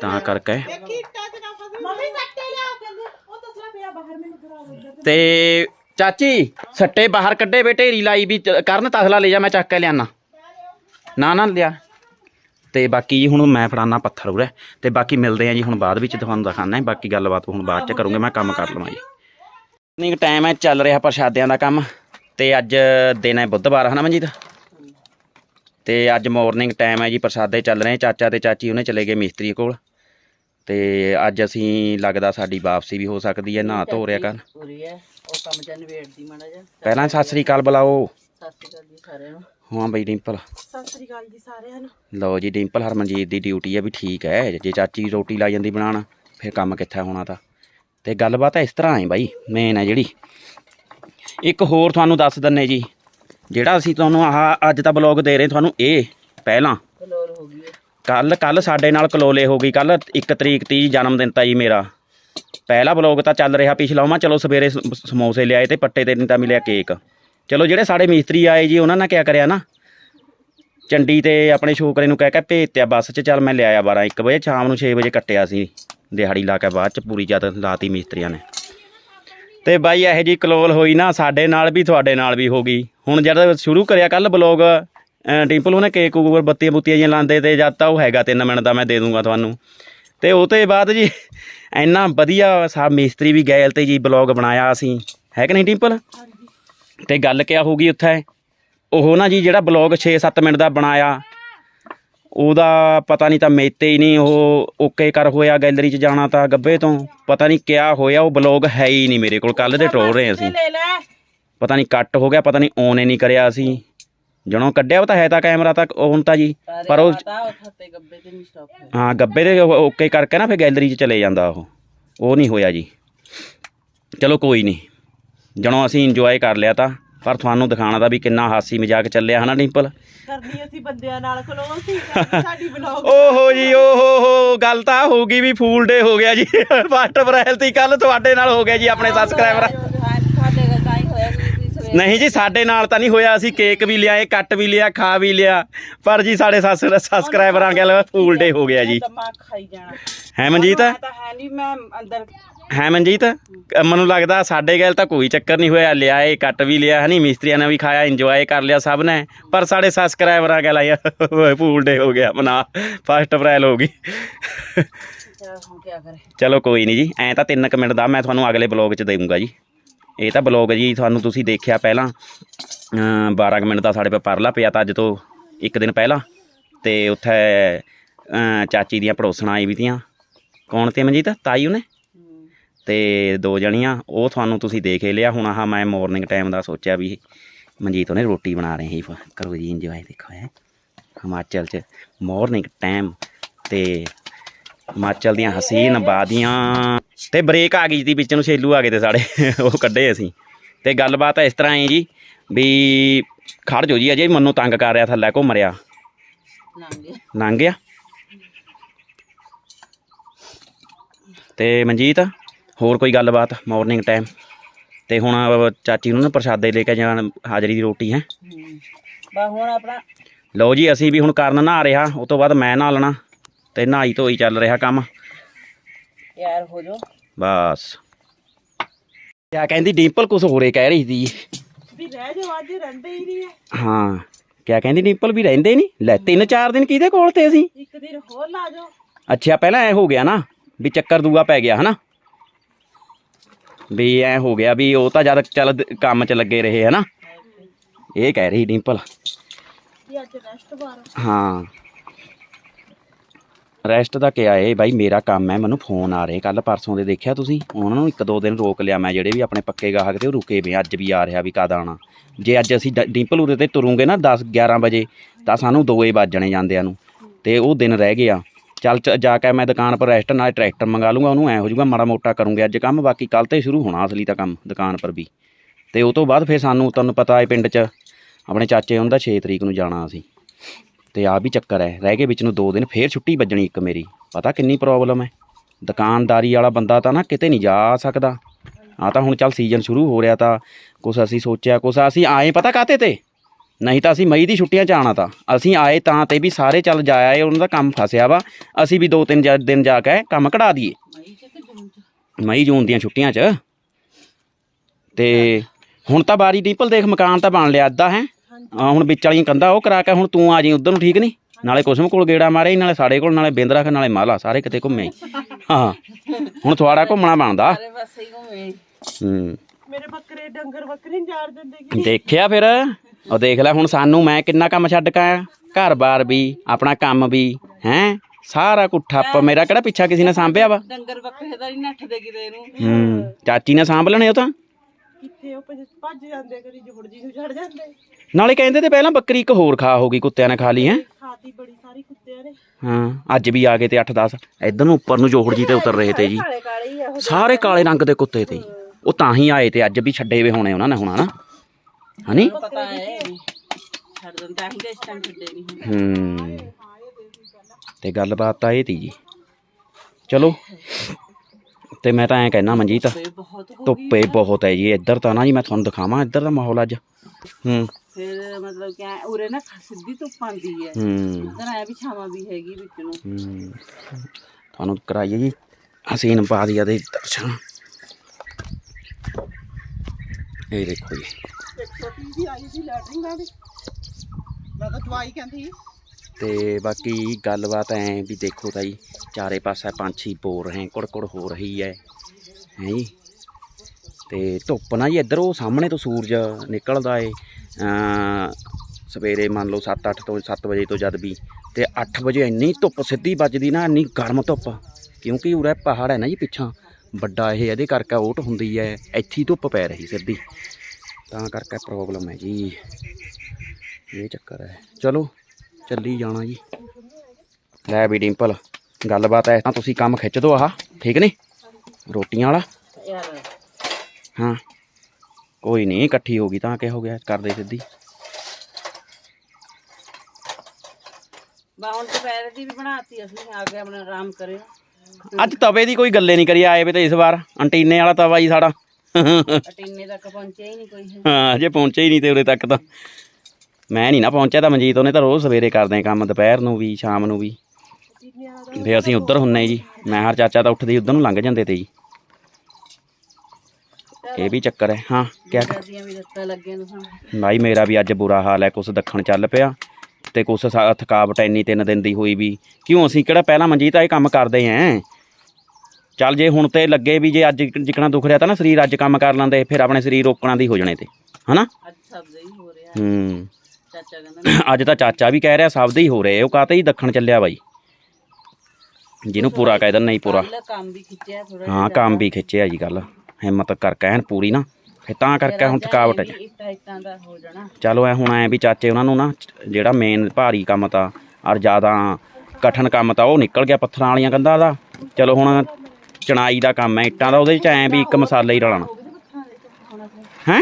ਤਾਂ ਕਰਕੇ।
ਤੇ
ਚਾਚੀ ਸੱਟੇ ਬਾਹਰ ਕੱਢੇ ਵੇ ਢੇਰੀ ਲਾਈ ਵੀ ਕਰਨ ਤਸਲਾ ਲੈ ਜਾ ਮੈਂ ਚੱਕ ਕੇ ਲਿਆਣਾ ਨਾ ਨਾ ਲਿਆ। ਤੇ ਬਾਕੀ ਜੀ ਹੁਣ ਮੈਂ ਫੜਾਣਾ ਪੱਥਰ ਉਰੇ। ਤੇ ਬਾਕੀ ਮਿਲਦੇ ਆ ਜੀ ਹੁਣ ਬਾਅਦ ਵਿੱਚ ਤੁਹਾਨੂੰ ਦਿਖਾਣਾ ਹੈ ਬਾਕੀ ਗੱਲਬਾਤ ਹੁਣ ਬਾਅਦ ਚ ਕਰੂੰਗੇ ਮੈਂ ਕੰਮ ਕਰ ਲਵਾਂ ਜੀ। ਨਹੀਂ ਟਾਈਮ ਹੈ ਚੱਲ ਰਿਹਾ ਪ੍ਰਸ਼ਾਦਿਆਂ ਦਾ ਕੰਮ। ਤੇ ਅੱਜ ਦਿਨ ਹੈ ਬੁੱਧਵਾਰ ਹਨਾ ਮਨਜੀਤ? ਤੇ ਅੱਜ ਮਾਰਨਿੰਗ ਟਾਈਮ ਹੈ ਜੀ ਪ੍ਰਸ਼ਾਦੇ ਚੱਲ ਰਹੇ ਚਾਚਾ ਤੇ ਚਾਚੀ ਉਹਨੇ ਚਲੇ ਗਏ ਮਿਸਤਰੀ ਕੋਲ। ਤੇ ਅੱਜ ਅਸੀਂ ਲੱਗਦਾ ਸਾਡੀ ਵਾਪਸੀ ਵੀ ਹੋ ਸਕਦੀ ਹੈ ਨਹਾ ਧੋ ਰਿਆ ਕਰ
ਪੂਰੀ ਹੈ ਉਹ ਕੰਮ ਚ ਨਵੇੜਦੀ ਮਾੜਾ ਜਾ
ਪਹਿਲਾਂ ਸਤਿ ਸ੍ਰੀ ਅਕਾਲ ਬੁਲਾਓ।
ਸਤਿ ਸ਼੍ਰੀ ਅਕਾਲ ਜੀ ਸਾਰਿਆਂ ਨੂੰ।
ਹਾਂ ਬਈ ਡਿੰਪਲ।
ਸਤਿ ਸ੍ਰੀ ਅਕਾਲ ਜੀ ਸਾਰਿਆਂ ਨੂੰ।
ਲਓ ਜੀ ਡਿੰਪਲ ਹਰਮਨਜੀਤ ਦੀ ਡਿਊਟੀ ਹੈ ਵੀ ਠੀਕ ਹੈ ਜੇ ਚਾਚੀ ਰੋਟੀ ਲਾ ਜਾਂਦੀ ਬਣਾਉਣ ਫਿਰ ਕੰਮ ਕਿੱਥੇ ਹੋਣਾ ਤਾਂ। ਤੇ ਗੱਲਬਾਤ ਇਸ ਤਰ੍ਹਾਂ ਹੈ ਬਾਈ ਮੇਨ ਹੈ ਜਿਹੜੀ। ਇੱਕ ਹੋਰ ਤੁਹਾਨੂੰ ਦੱਸ ਦਿੰਨੇ ਜੀ ਜਿਹੜਾ ਅਸੀਂ ਤੁਹਾਨੂੰ ਆਹ ਅੱਜ ਦਾ ਬਲੌਗ ਦੇ ਰਹੇ ਤੁਹਾਨੂੰ ਇਹ ਪਹਿਲਾਂ।
ਕਲੋਲ ਹੋ ਗਈ ਹੈ।
ਕੱਲ ਕੱਲ ਸਾਡੇ ਨਾਲ ਕਲੋਲੇ ਹੋ ਗਈ। ਕੱਲ 1 ਤਰੀਕ ਤੀ ਜਨਮ ਦਿਨ ਤਾ ਜੀ ਮੇਰਾ। ਪਹਿਲਾ ਬਲੌਗ ਤਾਂ ਚੱਲ ਰਿਹਾ ਪਿਛਲਾ ਮਾ ਚਲੋ ਸਵੇਰੇ ਸਮੋਸੇ ਲਿਆਏ ਤੇ ਪੱਟੇ ਤੇ ਨਹੀਂ ਤਾਂ ਮਿਲਿਆ ਕੇਕ ਚਲੋ ਜਿਹੜੇ ਸਾਡੇ ਮਿਸਤਰੀ ਆਏ ਜੀ ਉਹਨਾਂ ਨੇ ਕਿਆ ਕਰਿਆ ਨਾ? ਚੰਡੀ ਤੇ ਆਪਣੇ ਛੋਕਰੇ ਨੂੰ ਕਹਿ ਕੇ ਭੇਜਤਿਆ ਬੱਸ 'ਚ ਚੱਲ ਮੈਂ ਲਿਆਇਆ 12 1 ਵਜੇ ਸ਼ਾਮ ਨੂੰ 6 ਵਜੇ ਕੱਟਿਆ ਸੀ। ਦਿਹਾੜੀ ਲਾ ਕੇ ਬਾਅਦ 'ਚ ਪੂਰੀ ਜਦ ਲਾਤੀ ਮਿਸਤਰੀਆਂ ਨੇ। ਤੇ ਬਾਈ ਇਹੋ ਜੀ ਕਲੋਲ ਹੋਈ ਨਾ ਸਾਡੇ ਨਾਲ ਵੀ ਤੁਹਾਡੇ ਨਾਲ ਵੀ ਹੋ ਗਈ। ਹੁਣ ਜਦ ਸ਼ੁਰੂ ਕਰਿਆ ਕੱਲ ਬਲੌਗ ਡਿੰਪਲ ਉਹਨੇ ਕੇਕ ਉੱਪਰ ਬੱਤੀਆਂ ਬੁੱਤੀਆਂ ਜਿਹੀਆਂ ਲਾਉਂਦੇ ਤੇ ਜਦ ਤਾਂ ਉਹ ਹੈਗਾ 3 ਮਿੰਟ ਦਾ ਮੈਂ ਦੇ ਦੂੰਗਾ ਤੁਹਾਨੂੰ। ਤੇ ਉਹ ਤੇ ਬਾਅਦ ਜੀ ਇੰਨਾ ਵਧੀਆ ਸਾ ਮਿਸਤਰੀ ਵੀ ਗਏ ਤੇ ਜੀ ਬਲੌਗ ਬਣਾਇਆ ਅਸੀਂ। ਹੈ ਕਿ ਨਹੀਂ ਡਿੰਪਲ? ਤੇ ਗੱਲ ਕਿਆ ਹੋ ਗਈ ਉੱਥੇ? ਉਹ ਨਾ ਜੀ ਜਿਹੜਾ ਬਲੌਗ 6-7 ਮਿੰਟ ਦਾ ਬਣਾਇਆ ਉਹਦਾ ਪਤਾ ਨਹੀਂ ਤਾਂ ਮੇਤੇ ਹੀ ਨਹੀਂ ਉਹ ਓਕੇ ਕਰ ਹੋਇਆ ਗੈਲਰੀ 'ਚ ਜਾਣਾ ਤਾਂ ਗੱਬੇ ਤੋਂ। ਪਤਾ ਨਹੀਂ ਕਿਆ ਹੋਇਆ ਉਹ ਬਲੌਗ ਹੈ ਹੀ ਨਹੀਂ ਮੇਰੇ ਕੋਲ ਕੱਲ ਦੇ ਟੋਲ ਰਹੇ ਅਸੀਂ। ਪਤਾ ਨਹੀਂ ਕੱਟ ਹੋ ਗਿਆ ਪਤਾ ਨਹੀਂ ਔਨ ਹੀ ਨਹੀਂ ਕਰਿਆ ਅਸੀਂ। ਜਣੋਂ ਕੱਢਿਆ ਉਹ ਤਾਂ ਹੈ ਤਾਂ ਕੈਮਰਾ ਤਾਂ ਹੁਣ ਤਾਂ ਜੀ ਪਰ ਉਹ ਹਾਂ ਗੱਬੇ ਦੇ ਓਕੇ ਕਰਕੇ ਨਾ ਫਿਰ ਗੈਲਰੀ 'ਚ ਚਲੇ ਜਾਂਦਾ ਉਹ। ਉਹ ਨਹੀਂ ਹੋਇਆ ਜੀ। ਚਲੋ ਕੋਈ ਨਹੀਂ। ਜਣੋਂ ਅਸੀਂ ਇੰਜੋਏ ਕਰ ਲਿਆ ਤਾਂ। ਪਰ ਤੁਹਾਨੂੰ ਦਿਖਾਣਾ ਤਾਂ ਵੀ ਕਿੰਨਾ ਹਾਸੀ ਮਜ਼ਾਕ ਚੱਲਿਆ ਹਨਾ ਡਿੰਪਲ?
ਕਰਨੀ ਅਸੀਂ ਬੰਦਿਆਂ ਨਾਲ ਖਲੋਣ ਸੀ ਸਾਡੀ ਬਲੌਗ
ਓਹੋ ਜੀ ਓਹੋ ਹੋ ਗੱਲ ਤਾਂ ਹੋ ਗਈ ਵੀ ਫੂਲ ਡੇ ਹੋ ਗਿਆ ਜੀ। ਫਸਟ ਅਪ੍ਰੈਲ ਤੀ ਕੱਲ ਤੁਹਾਡੇ ਨਾਲ ਹੋ ਗਿਆ ਜੀ ਆਪਣੇ ਸਬਸਕ੍ਰਾਈਬਰ
ਸਾਡੇ ਦਾ ਤਾਂ ਹੀ ਹੋਇਆ ਵੀ ਤੁਸੀਂ ਸਵੇਰੇ।
ਨਹੀਂ ਜੀ ਸਾਡੇ ਨਾਲ ਤਾਂ ਨਹੀਂ ਹੋਇਆ ਅਸੀਂ ਕੇਕ ਵੀ ਲਿਆਏ ਕੱਟ ਵੀ ਲਿਆ ਖਾ ਵੀ ਲਿਆ। ਪਰ ਜੀ ਸਾਡੇ ਸਬਸਕ੍ਰਾਈਬਰਾਂ ਗੱਲ ਫੂਲ ਡੇ ਹੋ ਗਿਆ ਜੀ।
ਦਿਮਾਗ ਖਾਈ ਜਾਣਾ।
ਹੈ ਮਨਜੀਤ
ਤਾਂ ਹੈ ਨਹੀਂ ਮੈਂ ਅੰਦਰ
ਹੈ ਮਨਜੀਤ? ਅ, ਮੈਨੂੰ ਲੱਗਦਾ ਸਾਡੇ ਗੱਲ ਤਾਂ ਕੋਈ ਚੱਕਰ ਨਹੀਂ ਹੋਇਆ। ਲਿਆਏ ਕੱਟ ਵੀ ਲਿਆ ਹਨੀ ਮਿਸਤਰੀਆਂ ਨੇ ਵੀ ਖਾਇਆ ਇੰਜੋਏ ਕਰ ਲਿਆ ਸਭ ਨੇ। ਪਰ ਸਾਡੇ ਸਬਸਕ੍ਰਾਈਬਰਾਂ ਗੱਲ ਆਇਆ ਫੂਲ ਡੇ ਹੋ ਗਿਆ ਮਨਾ ਫਸਟ ਅਪ੍ਰੈਲ ਹੋ ਗਈ।
ਚਲ ਹੁਣ ਕੀ ਕਰੇ।
ਚਲੋ ਕੋਈ ਨਹੀਂ ਜੀ। ਐਂ ਤਾਂ 3 ਮਿੰਟ ਦਾ ਮੈਂ ਤੁਹਾਨੂੰ ਅਗਲੇ ਬਲੌਗ 'ਚ ਦੇਵਾਂਗਾ ਜੀ। ਇਹ ਤਾਂ ਬਲੌਗ ਜੀ ਤੁਹਾਨੂੰ ਤੁਸੀਂ ਦੇਖਿਆ ਪਹਿਲਾਂ। ਅਮ 12 ਕੁ ਮਿੰਟ ਦਾ ਸਾਡੇ ਪੇ ਪਰਲਾ ਪਿਆ ਤਾਂ ਅੱਜ ਤੋਂ ਇੱਕ ਦਿਨ ਪਹਿਲਾਂ। ਤੇ ਉੱਥੇ ਅਮ ਚਾਚੀ ਦੀਆਂ ਪੜੋਸਣਾਂ ਆਈ ਵੀ ਤੀਆਂ। ਕੌਣ ਤੇ ਮਨਜੀਤ? ਤਾਈ ਉਹਨੇ? ਤੇ ਦੋ ਜਣੀਆਂ ਉਹ ਤੁਹਾਨੂੰ ਤੁਸੀਂ ਦੇਖ ਹੀ ਲਿਆ ਹੁਣ। ਆਹ ਮੈਂ ਮਾਰਨਿੰਗ ਟਾਈਮ ਦਾ ਸੋਚਿਆ ਵੀ ਮਨਜੀਤ ਉਹਨੇ ਰੋਟੀ ਬਣਾ ਰਹੇ ਸੀ। ਕਰੋ ਜੀ ਇੰਜੋਏ ਦੇਖੋ ਹੈ ਹਿਮਾਚਲ 'ਚ ਮਾਰਨਿੰਗ ਟਾਈਮ ਤੇ ਹਿਮਾਚਲ ਦੀਆਂ ਹਸੀਨ ਬਾਦੀਆਂ। ਤੇ ਬ੍ਰੇਕ ਆ ਗਈ ਸੀ ਵਿੱਚ ਨੂੰ ਛੇਲੂ ਆ ਗਏ ਤੇ ਸਾਡੇ ਉਹ ਕੱਢੇ ਅਸੀਂ। ਤੇ ਗੱਲਬਾਤ ਇਸ ਤਰ੍ਹਾਂ ਹੈ ਜੀ ਵੀ ਖੜ ਜੋ ਜੀ ਅਜੇ ਮੈਨੂੰ ਤੰਗ ਕਰ ਰਿਹਾ ਥੱਲੇ ਘੁੰਮ ਰਿਹਾ।
ਲੰਘ
ਗਿਆ? ਤੇ ਮਨਜੀਤ? ਹੋਰ ਕੋਈ ਗੱਲਬਾਤ? ਮਾਰਨਿੰਗ ਟਾਈਮ ਤੇ ਹੁਣ ਚਾਚੀ ਨੂੰ ਨਾ ਪ੍ਰਸ਼ਾਦੇ ਲੈ ਕੇ ਜਾਣ ਹਾਜ਼ਰੀ ਦੀ ਰੋਟੀ ਹੈ?
ਬਾ ਹੁਣ ਆਪਣਾ
ਲਓ ਜੀ ਅਸੀਂ ਵੀ ਹੁਣ ਕਰਨ ਨਹਾ ਰਿਹਾ ਉਸ ਤੋਂ ਬਾਅਦ ਮੈਂ ਨਹਾ ਲੈਣਾ ਤੇ ਨਹਾਈ ਧੋਈ ਚੱਲ ਰਿਹਾ ਕੰਮ।
ਯਾਰ ਹੋ ਜੋ
ਬਸ। ਕਿਆ ਕਹਿੰਦੀ? ਡਿੰਪਲ ਕੁਝ ਹੋਰੇ ਕਹਿ ਰਹੀ ਸੀ।
ਵੀ ਰਹਿ ਜਾਓ ਅੱਜ ਰਹਿੰਦੇ ਹੀ ਨਹੀਂ ਹੈ
ਹਾਂ। ਕਿਆ ਕਹਿੰਦੀ? ਡਿੰਪਲ ਵੀ ਰਹਿੰਦੇ ਨਹੀਂ? ਲੈ ਤਿੰਨ ਚਾਰ ਦਿਨ ਕਿਹਦੇ ਕੋਲ ਤੇ ਅਸੀਂ?
ਇੱਕ ਦਿਨ ਹੋਰ ਲਾ ਜਾਓ।
ਅੱਛਾ ਪਹਿਲਾਂ ਐ ਹੋ ਗਿਆ ਨਾ ਵੀ ਚੱਕਰ ਦੂਆ ਪੈ ਗਿਆ ਹਨਾ? ਵੀ ਐ ਹੋ ਗਿਆ ਵੀ ਉਹ ਤਾਂ ਜਦ ਚੱਲ ਕੰਮ 'ਚ ਲੱਗੇ ਰਹੇ ਹਨਾ? ਇਹ ਕਹਿ ਰਹੀ ਡਿੰਪਲ। ਹਾਂ। ਰੈਸਟ ਦਾ ਕਿਹਾ ਏ ਬਾਈ ਮੇਰਾ ਕੰਮ ਹੈ ਮੈਨੂੰ ਫੋਨ ਆ ਰਹੇ। ਕੱਲ ਪਰਸੋਂ ਦੇ ਦੇਖਿਆ ਤੁਸੀਂ? ਉਹਨਾਂ ਨੂੰ ਇੱਕ ਦੋ ਦਿਨ ਰੋਕ ਲਿਆ ਮੈਂ ਜਿਹੜੇ ਵੀ ਆਪਣੇ ਪੱਕੇ ਗਾਹਕ ਤੇ ਉਹ ਰੁਕੇ ਵੇ ਅੱਜ ਵੀ ਆ ਰਿਹਾ ਵੀ ਕਦ ਆਣਾ ਜੇ ਅੱਜ ਅਸੀਂ ਡਿੰਪਲ ਉਰੇ ਤੇ ਤੁਰੂਗੇ ਨਾ 10 11 ਵਜੇ ਤਾਂ ਸਾਨੂੰ 2 ਵਜੇ ਵੱਜਣੇ ਜਾਂਦਿਆਂ ਨੂੰ। ਤੇ ਉਹ ਦਿਨ ਰਹਿ ਗਿਆ। ਚੱਲ ਚ- ਜਾ ਕੇ ਮੈਂ ਦੁਕਾਨ ਪਰ ਰੈਸਟ ਨਾਲ ਟਰੈਕਟਰ ਮੰਗਾ ਲੂੰਗਾ, ਉਹਨੂੰ ਐ ਹੋ ਜਾਊਗਾ, ਮਾੜਾ ਮੋਟਾ ਕਰੂੰਗੇ ਅੱਜ ਕੰਮ, ਬਾਕੀ ਕੱਲ ਤੇ ਸ਼ੁਰੂ ਹੋਣਾ ਅਸਲੀ ਤਾਂ ਕੰਮ ਦੁਕਾਨ ਪਰ ਵੀ। ਤੇ ਉਹ ਤੋਂ ਬਾਅਦ ਫਿਰ ਸਾਨੂੰ ਤੁਹਾਨੂੰ ਪਤਾ ਹੈ ਪਿੰਡ 'ਚ ਆਪਣੇ ਚਾਚੇ ਉਹਨਾਂ ਦਾ 6 ਤਰੀਕ ਨੂੰ ਜਾਣਾ ਅਸੀਂ। ਤੇ ਆ ਵੀ ਚੱਕਰ ਹੈ, ਰਹਿ ਗਏ ਵਿੱਚ ਨੂੰ 2 ਦਿਨ, ਫੇਰ ਛੁੱਟੀ ਵੱਜਣੀ ਇੱਕ ਮੇਰੀ। ਪਤਾ ਕਿੰਨੀ ਪ੍ਰੋਬਲਮ ਹੈ। ਦੁਕਾਨਦਾਰੀ ਵਾਲਾ ਬੰਦਾ ਤਾਂ ਨਾ ਕਿਤੇ ਨਹੀਂ ਜਾ ਸਕਦਾ। ਆ ਤਾਂ ਹੁਣ ਚੱਲ ਸੀਜ਼ਨ ਸ਼ੁਰੂ ਹੋ ਰਿਹਾ ਤਾਂ, ਕੁਛ ਅਸੀਂ ਸੋਚਿਆ, ਕੁਛ ਅਸੀਂ ਆਏ, ਪਤਾ ਕਾਤੇ ਤੇ? ਨਹੀਂ ਤਾਂ ਅਸੀਂ ਮਈ ਦੀ ਛੁੱਟੀਆਂ 'ਚ ਆਣਾ ਤਾਂ। ਅਸੀਂ ਆਏ ਤਾਂ ਤੇ ਵੀ ਸਾਰੇ ਚੱਲ ਜਾ ਆਏ ਉਹਨਾਂ ਦਾ ਕੰਮ ਫਸਿਆ ਵਾ। ਅਸੀਂ ਵੀ ਦੋ ਤਿੰਨ ਜਾ- ਦਿਨ ਜਾ ਕੇ ਕੰਮ ਕਢਾ ਦਈਏ।
ਮਈ ਜੂਨ ਚ
ਮਈ ਜੂਨ ਦੀਆਂ ਛੁੱਟੀਆਂ 'ਚ। ਤੇ ਹੁਣ ਤਾਂ ਬਾਰੀ ਡੀਪਲ ਦੇਖ ਮਕਾਨ ਤਾਂ ਬਣ ਲਿਆ ਅੱਧਾ ਹੈ। ਹੁਣ ਵਿੱਚ ਵਾਲੀਆਂ ਕੰਧਾਂ ਉਹ ਕਰਾ ਕੇ ਹੁਣ ਤੂੰ ਆ ਜੀ ਉਧਰ ਨੂੰ ਠੀਕ ਨਹੀਂ? ਨਾਲੇ ਕੁਸਮ ਕੋਲ ਗੇੜਾ ਮਾਰੇ ਨਾਲੇ ਸਾਡੇ ਕੋਲ ਨਾਲੇ ਬਿੰਦ ਰੱਖ ਨਾਲੇ ਮਾਲਾ ਸਾਰੇ ਕਿਤੇ ਘੁੰਮੇ। ਹਾਂ। ਹੁਣ ਥਵਾੜਾ ਘੁੰਮਣਾ ਬਣਦਾ।
ਅਰੇ ਬਸ ਸਹੀ ਘੁੰਮੇ।
ਹੂੰ।
ਮੇਰੇ ਬੱਕਰੇ ਡੰਗਰ ਬੱਕਰੇ ਨੀ ਜਾੜ ਦਿੰਦੇ ਕਿ
ਦੇਖਿਆ ਫਿਰ। ਉਹ ਦੇਖ ਲੈ ਹੁਣ ਸਾਨੂੰ ਮੈਂ ਕਿੰਨਾ ਕੰਮ ਛੱਡ ਕੇ ਆਇਆ। ਘਰ-ਬਾਰ ਵੀ ਆਪਣਾ ਕੰਮ ਵੀ ਹੈ? ਸਾਰਾ ਕੁ ਠੱਪ ਮੇਰਾ ਕਿਹੜਾ ਪਿੱਛਾ ਕਿਸੇ ਨੇ ਸਾਂਭਿਆ ਵਾ?
ਡੰਗਰ ਬੱਕਰੇ ਦਾ ਨਹੀਂ ਨੱਠਦੇ ਕਿਤੇ ਨੂੰ।
ਹੂੰ ਚਾਚੀ ਨੇ ਸਾਂਭ ਲੈਣੇ ਉਹ ਤਾਂ।
ਕਿੱਥੇ ਉਹ ਭੱਜ ਭੱਜ ਜਾਂਦੇ ਕਰੀ ਜੋੜ ਜੀ ਨੂੰ ਛੱਡ ਜਾਂਦੇ
ਨਾਲੇ ਕਹਿੰਦੇ ਤੇ ਪਹਿਲਾਂ ਬੱਕਰੀ ਇੱਕ ਹੋਰ ਖਾ ਹੋ ਗਈ ਕੁੱਤਿਆਂ ਨੇ ਖਾ ਲਈ ਹੈ?
ਖਾਤੀ ਬੜੀ ਸਾਰੀ ਕੁੱਤਿਆਂ ਨੇ।
ਹਾਂ ਅੱਜ ਵੀ ਆ ਗਏ ਤੇ 8-10 ਇਧਰ ਨੂੰ ਉੱਪਰ ਨੂੰ ਜੋਹੜ ਜੀ ਤੇ ਉਤਰ ਰਹੇ ਤੇ ਜੀ।
ਕਾਲੇ ਕਾਲੇ ਹੀ ਆ ਉਹ
ਸਾਰੇ ਕਾਲੇ ਰੰਗ ਦੇ ਕੁੱਤੇ ਤੇ। ਉਹ ਤਾਂ ਹੀ ਆਏ ਤੇ ਅੱਜ ਵੀ ਛੱਡੇ ਵੇ ਹੋਣੇ ਉਹਨਾਂ ਨੇ ਹੁਣ ਹਨਾ? ਹਨੀ?
ਪਤਾ ਹੈ ਛੱਡ ਦਿੰਦਾ ਹੀ ਇਸ ਟਾਈਮ ਛੱਡੇ ਨਹੀਂ
ਹੂੰ। ਤੇ ਗੱਲਬਾਤ ਤਾਂ ਇਹ ਤੀ ਜੀ। ਚਲੋ। ਤੇ ਮੈਂ ਤਾਂ ਐਂ ਕਹਿਣਾ ਮਨਜੀਤ
ਤੇ ਬਹੁਤ ਹੋ
ਧੁੱਪੇ ਬਹੁਤ ਹੈ ਜੀ। ਇੱਧਰ ਤਾਂ ਨਾ ਜੀ ਮੈਂ ਤੁਹਾਨੂੰ ਦਿਖਾਵਾਂ ਇੱਧਰ ਦਾ ਮਾਹੌਲ ਅੱਜ। ਹੂੰ।
ਫਿਰ ਮਤਲਬ ਕਿ ਉਰੇ ਨਾ ਸਿੱਧੀ ਧੁੱਪ ਆਉਂਦੀ ਹੈ।
ਹੂੰ।
ਉਧਰ ਐ ਵੀ ਛਾਵਾਂ ਵੀ ਹੈਗੀ ਵਿੱਚ। ਨੂੰ
ਹੂੰ। ਤੁਹਾਨੂੰ ਕਰਾਈਏ ਜੀ ਹਸੀਨ ਬਾਦੀਆ ਦੇ ਦਰਸ਼ਨ। ਇਹ ਦੇਖੋ ਜੀ।
ਇੱਕ ਛੋਟੀ ਜੀ ਆਈ ਸੀ ਲੈਟਰਿੰਗ ਵਾਲੀ ਮੈਂ ਤਾਂ ਦਵਾਈ ਕਹਿੰਦੀ
ਤੇ ਬਾਕੀ ਗੱਲਬਾਤ ਐ ਵੀ ਦੇਖੋ ਤਾਂ ਜੀ ਚਾਰੇ ਪਾਸੇ ਪੰਛੀ ਬੋਲ ਰਹੇ ਕੁੜਕੁੜ ਹੋ ਰਹੀ ਹੈ ਹੈ ਜੀ? ਤੇ ਧੁੱਪ ਨਾ ਜੀ, ਇੱਧਰ ਉਹ ਸਾਹਮਣੇ ਤੋਂ ਸੂਰਜ ਨਿਕਲਦਾ ਏ ਸਵੇਰੇ ਮੰਨ ਲਓ 7-8 ਤੋਂ 7 ਵਜੇ ਤੋਂ ਜਦ ਵੀ, ਤੇ 8 ਵਜੇ ਇੰਨੀ ਧੁੱਪ ਸਿੱਧੀ ਵੱਜਦੀ ਨਾ, ਇੰਨੀ ਗਰਮ ਧੁੱਪ, ਕਿਉਂਕਿ ਉਰੇ ਪਹਾੜ ਹੈ ਨਾ ਜੀ ਪਿੱਛਾ, ਵੱਡਾ ਇਹ ਇਹਦੇ ਕਰਕੇ ਓਟ ਹੁੰਦੀ ਹੈ ਇੱਥੇ ਧੁੱਪ ਪੈ ਰਹੀ ਸਿੱਧੀ। ਤਾਂ ਕਰਕੇ ਪ੍ਰੋਬਲਮ ਹੈ ਜੀ। ਇਹ ਚੱਕਰ ਹੈ। ਚਲੋ ਚੱਲੀ ਜਾਣਾ ਜੀ। ਲੈ ਵੀ ਡਿੰਪਲ ਗੱਲਬਾਤ ਐ ਤਾਂ ਤੁਸੀਂ ਕੰਮ ਖਿੱਚ ਦੋ ਆਹ ਠੀਕ ਨੇ ਰੋਟੀਆਂ ਵਾਲਾ? ਹਾਂ। ਕੋਈ ਨਹੀਂ ਇਕੱਠੀ ਹੋ ਗਈ ਤਾਂ ਕੀ ਹੋ ਗਿਆ ਕਰਦੇ ਸਿੱਧੀ।
ਬਾ ਹੁਣ ਦੁਪਹਿਰ ਦੀ ਵੀ ਬਣਾਤੀ ਅਸੀਂ ਆ ਕੇ ਆਪਣਾ ਆਰਾਮ ਕਰਿਓ।
ਅੱਜ ਤਵੇ ਦੀ ਕੋਈ ਗੱਲੇ ਨਹੀਂ ਕਰੀ ਆਏ ਵੇ ਤੇ ਇਸ ਵਾਰ ਅੰਟੀਨੇ ਵਾਲਾ ਤਵਾ ਜੀ ਸਾਡਾ।
ਤੱਕ ਪਹੁੰਚਿਆ ਹੀ ਨਹੀਂ ਕੋਈ
ਹਾਂ ਅਜੇ ਪਹੁੰਚੇ ਹੀ ਨਹੀਂ ਤੇ ਉਰੇ ਤੱਕ ਤਾਂ। ਮੈਂ ਨਹੀਂ ਨਾ ਪਹੁੰਚਿਆ ਤਾਂ ਮਨਜੀਤ ਉਹਨੇ ਤਾਂ ਰੋਜ਼ ਸਵੇਰੇ ਕਰਦੇ ਆ ਕੰਮ ਦੁਪਹਿਰ ਨੂੰ ਵੀ ਸ਼ਾਮ ਨੂੰ ਵੀ। ਫੇ ਅਸੀਂ ਉੱਧਰ ਹੁੰਨੇ ਜੀ। ਮੈਂ ਹਰ ਚਾਚਾ ਤਾਂ ਉੱਠਦੀ ਉੱਧਰ ਨੂੰ ਲੰਘ ਜਾਂਦੇ ਤੇ ਜੀ। ਇਹ ਵੀ ਚੱਕਰ ਹੈ। ਹਾਂ ਕਿਆ ਭਾਈ ਮੇਰਾ ਵੀ ਅੱਜ ਬੁਰਾ ਹਾਲ ਹੈ। ਕੁਛ ਦੱਖਣ ਚੱਲ ਪਿਆ ਤੇ ਕੁਛ ਥਕਾਵਟ ਇੰਨੀ ਤਿੰਨ ਦਿਨ ਦੀ ਹੋਈ ਵੀ। ਕਿਉਂ ਅਸੀਂ ਕਿਹੜਾ ਪਹਿਲਾਂ ਮਨਜੀਤ ਆ ਇਹ ਕੰਮ ਕਰਦੇ ਆਂ ਚੱਲ ਜੇ ਹੁਣ ਤੇ ਲੱਗੇ ਵੀ ਜੇ ਅੱਜ ਜਿਕਣਾ ਦੁਖ ਰਿਹਾ ਤਾਂ ਨਾ ਸਰੀਰ ਅੱਜ ਕੰਮ ਕਰ ਲੈਂਦੇ ਫਿਰ ਆਪਣੇ ਸਰੀਰ ਰੋਕਣਾ ਦੀ ਹੋ ਜਾਣੇ ਤੇ ਹਨਾ?
ਅੱਜ ਸਭ ਦਾ ਹੀ ਹੋ ਰਿਹਾ।
ਹੂੰ।
ਚਾਚਾ ਕਹਿੰਦਾ
ਅੱਜ ਤਾਂ ਚਾਚਾ ਵੀ ਕਹਿ ਰਿਹਾ ਸਭ ਦੇ ਹੀ ਹੋ ਰਹੇ ਉਹ ਕਾਤੇ ਹੀ ਦੱਖਣ ਚੱਲਿਆ ਬਾਈ। ਜਿਹਨੂੰ ਪੂਰਾ ਕਹਿ ਦਿੰਦਾ ਨਹੀਂ ਪੂਰਾ।
ਕੱਲ ਕੰਮ ਵੀ ਖਿੱਚਿਆ ਥੋੜਾ
ਹਾਂ ਕੰਮ ਵੀ ਖਿੱਚਿਆ ਜੀ ਗੱਲ ਹਿੰਮਤ ਕਰਕੇ ਐਨ ਪੂਰੀ ਨਾ ਫਿਰ ਤਾਂ ਕਰਕੇ ਹੁਣ ਥਕਾਵਟ ਹੈ। ਚਲੋ ਐ ਹੁਣ ਐ ਵੀ ਚਾਚੇ ਉਹਨਾਂ ਨੂੰ ਨਾ ਜਿਹੜਾ ਮੇਨ ਭਾਰੀ ਕੰਮ ਤਾਂ ਔਰ ਜ਼ਿਆਦਾ ਕਠਨ ਕੰਮ ਤਾਂ ਉਹ ਨਿਕਲ ਗਿਆ ਪੱਥਰਾਂ ਵਾਲੀਆਂ ਕੰਧਾਂ ਦਾ। ਚਲੋ ਹੁਣ ਚਣਾਈ ਦਾ ਕੰਮ ਹੈ, ਇੱਟਾਂ ਦਾ, ਉਹਦੇ ਚ ਐ ਵੀ ਇੱਕ ਮਸਾਲਾ ਹੀ ਰਲਾਣਾ। ਹੈ?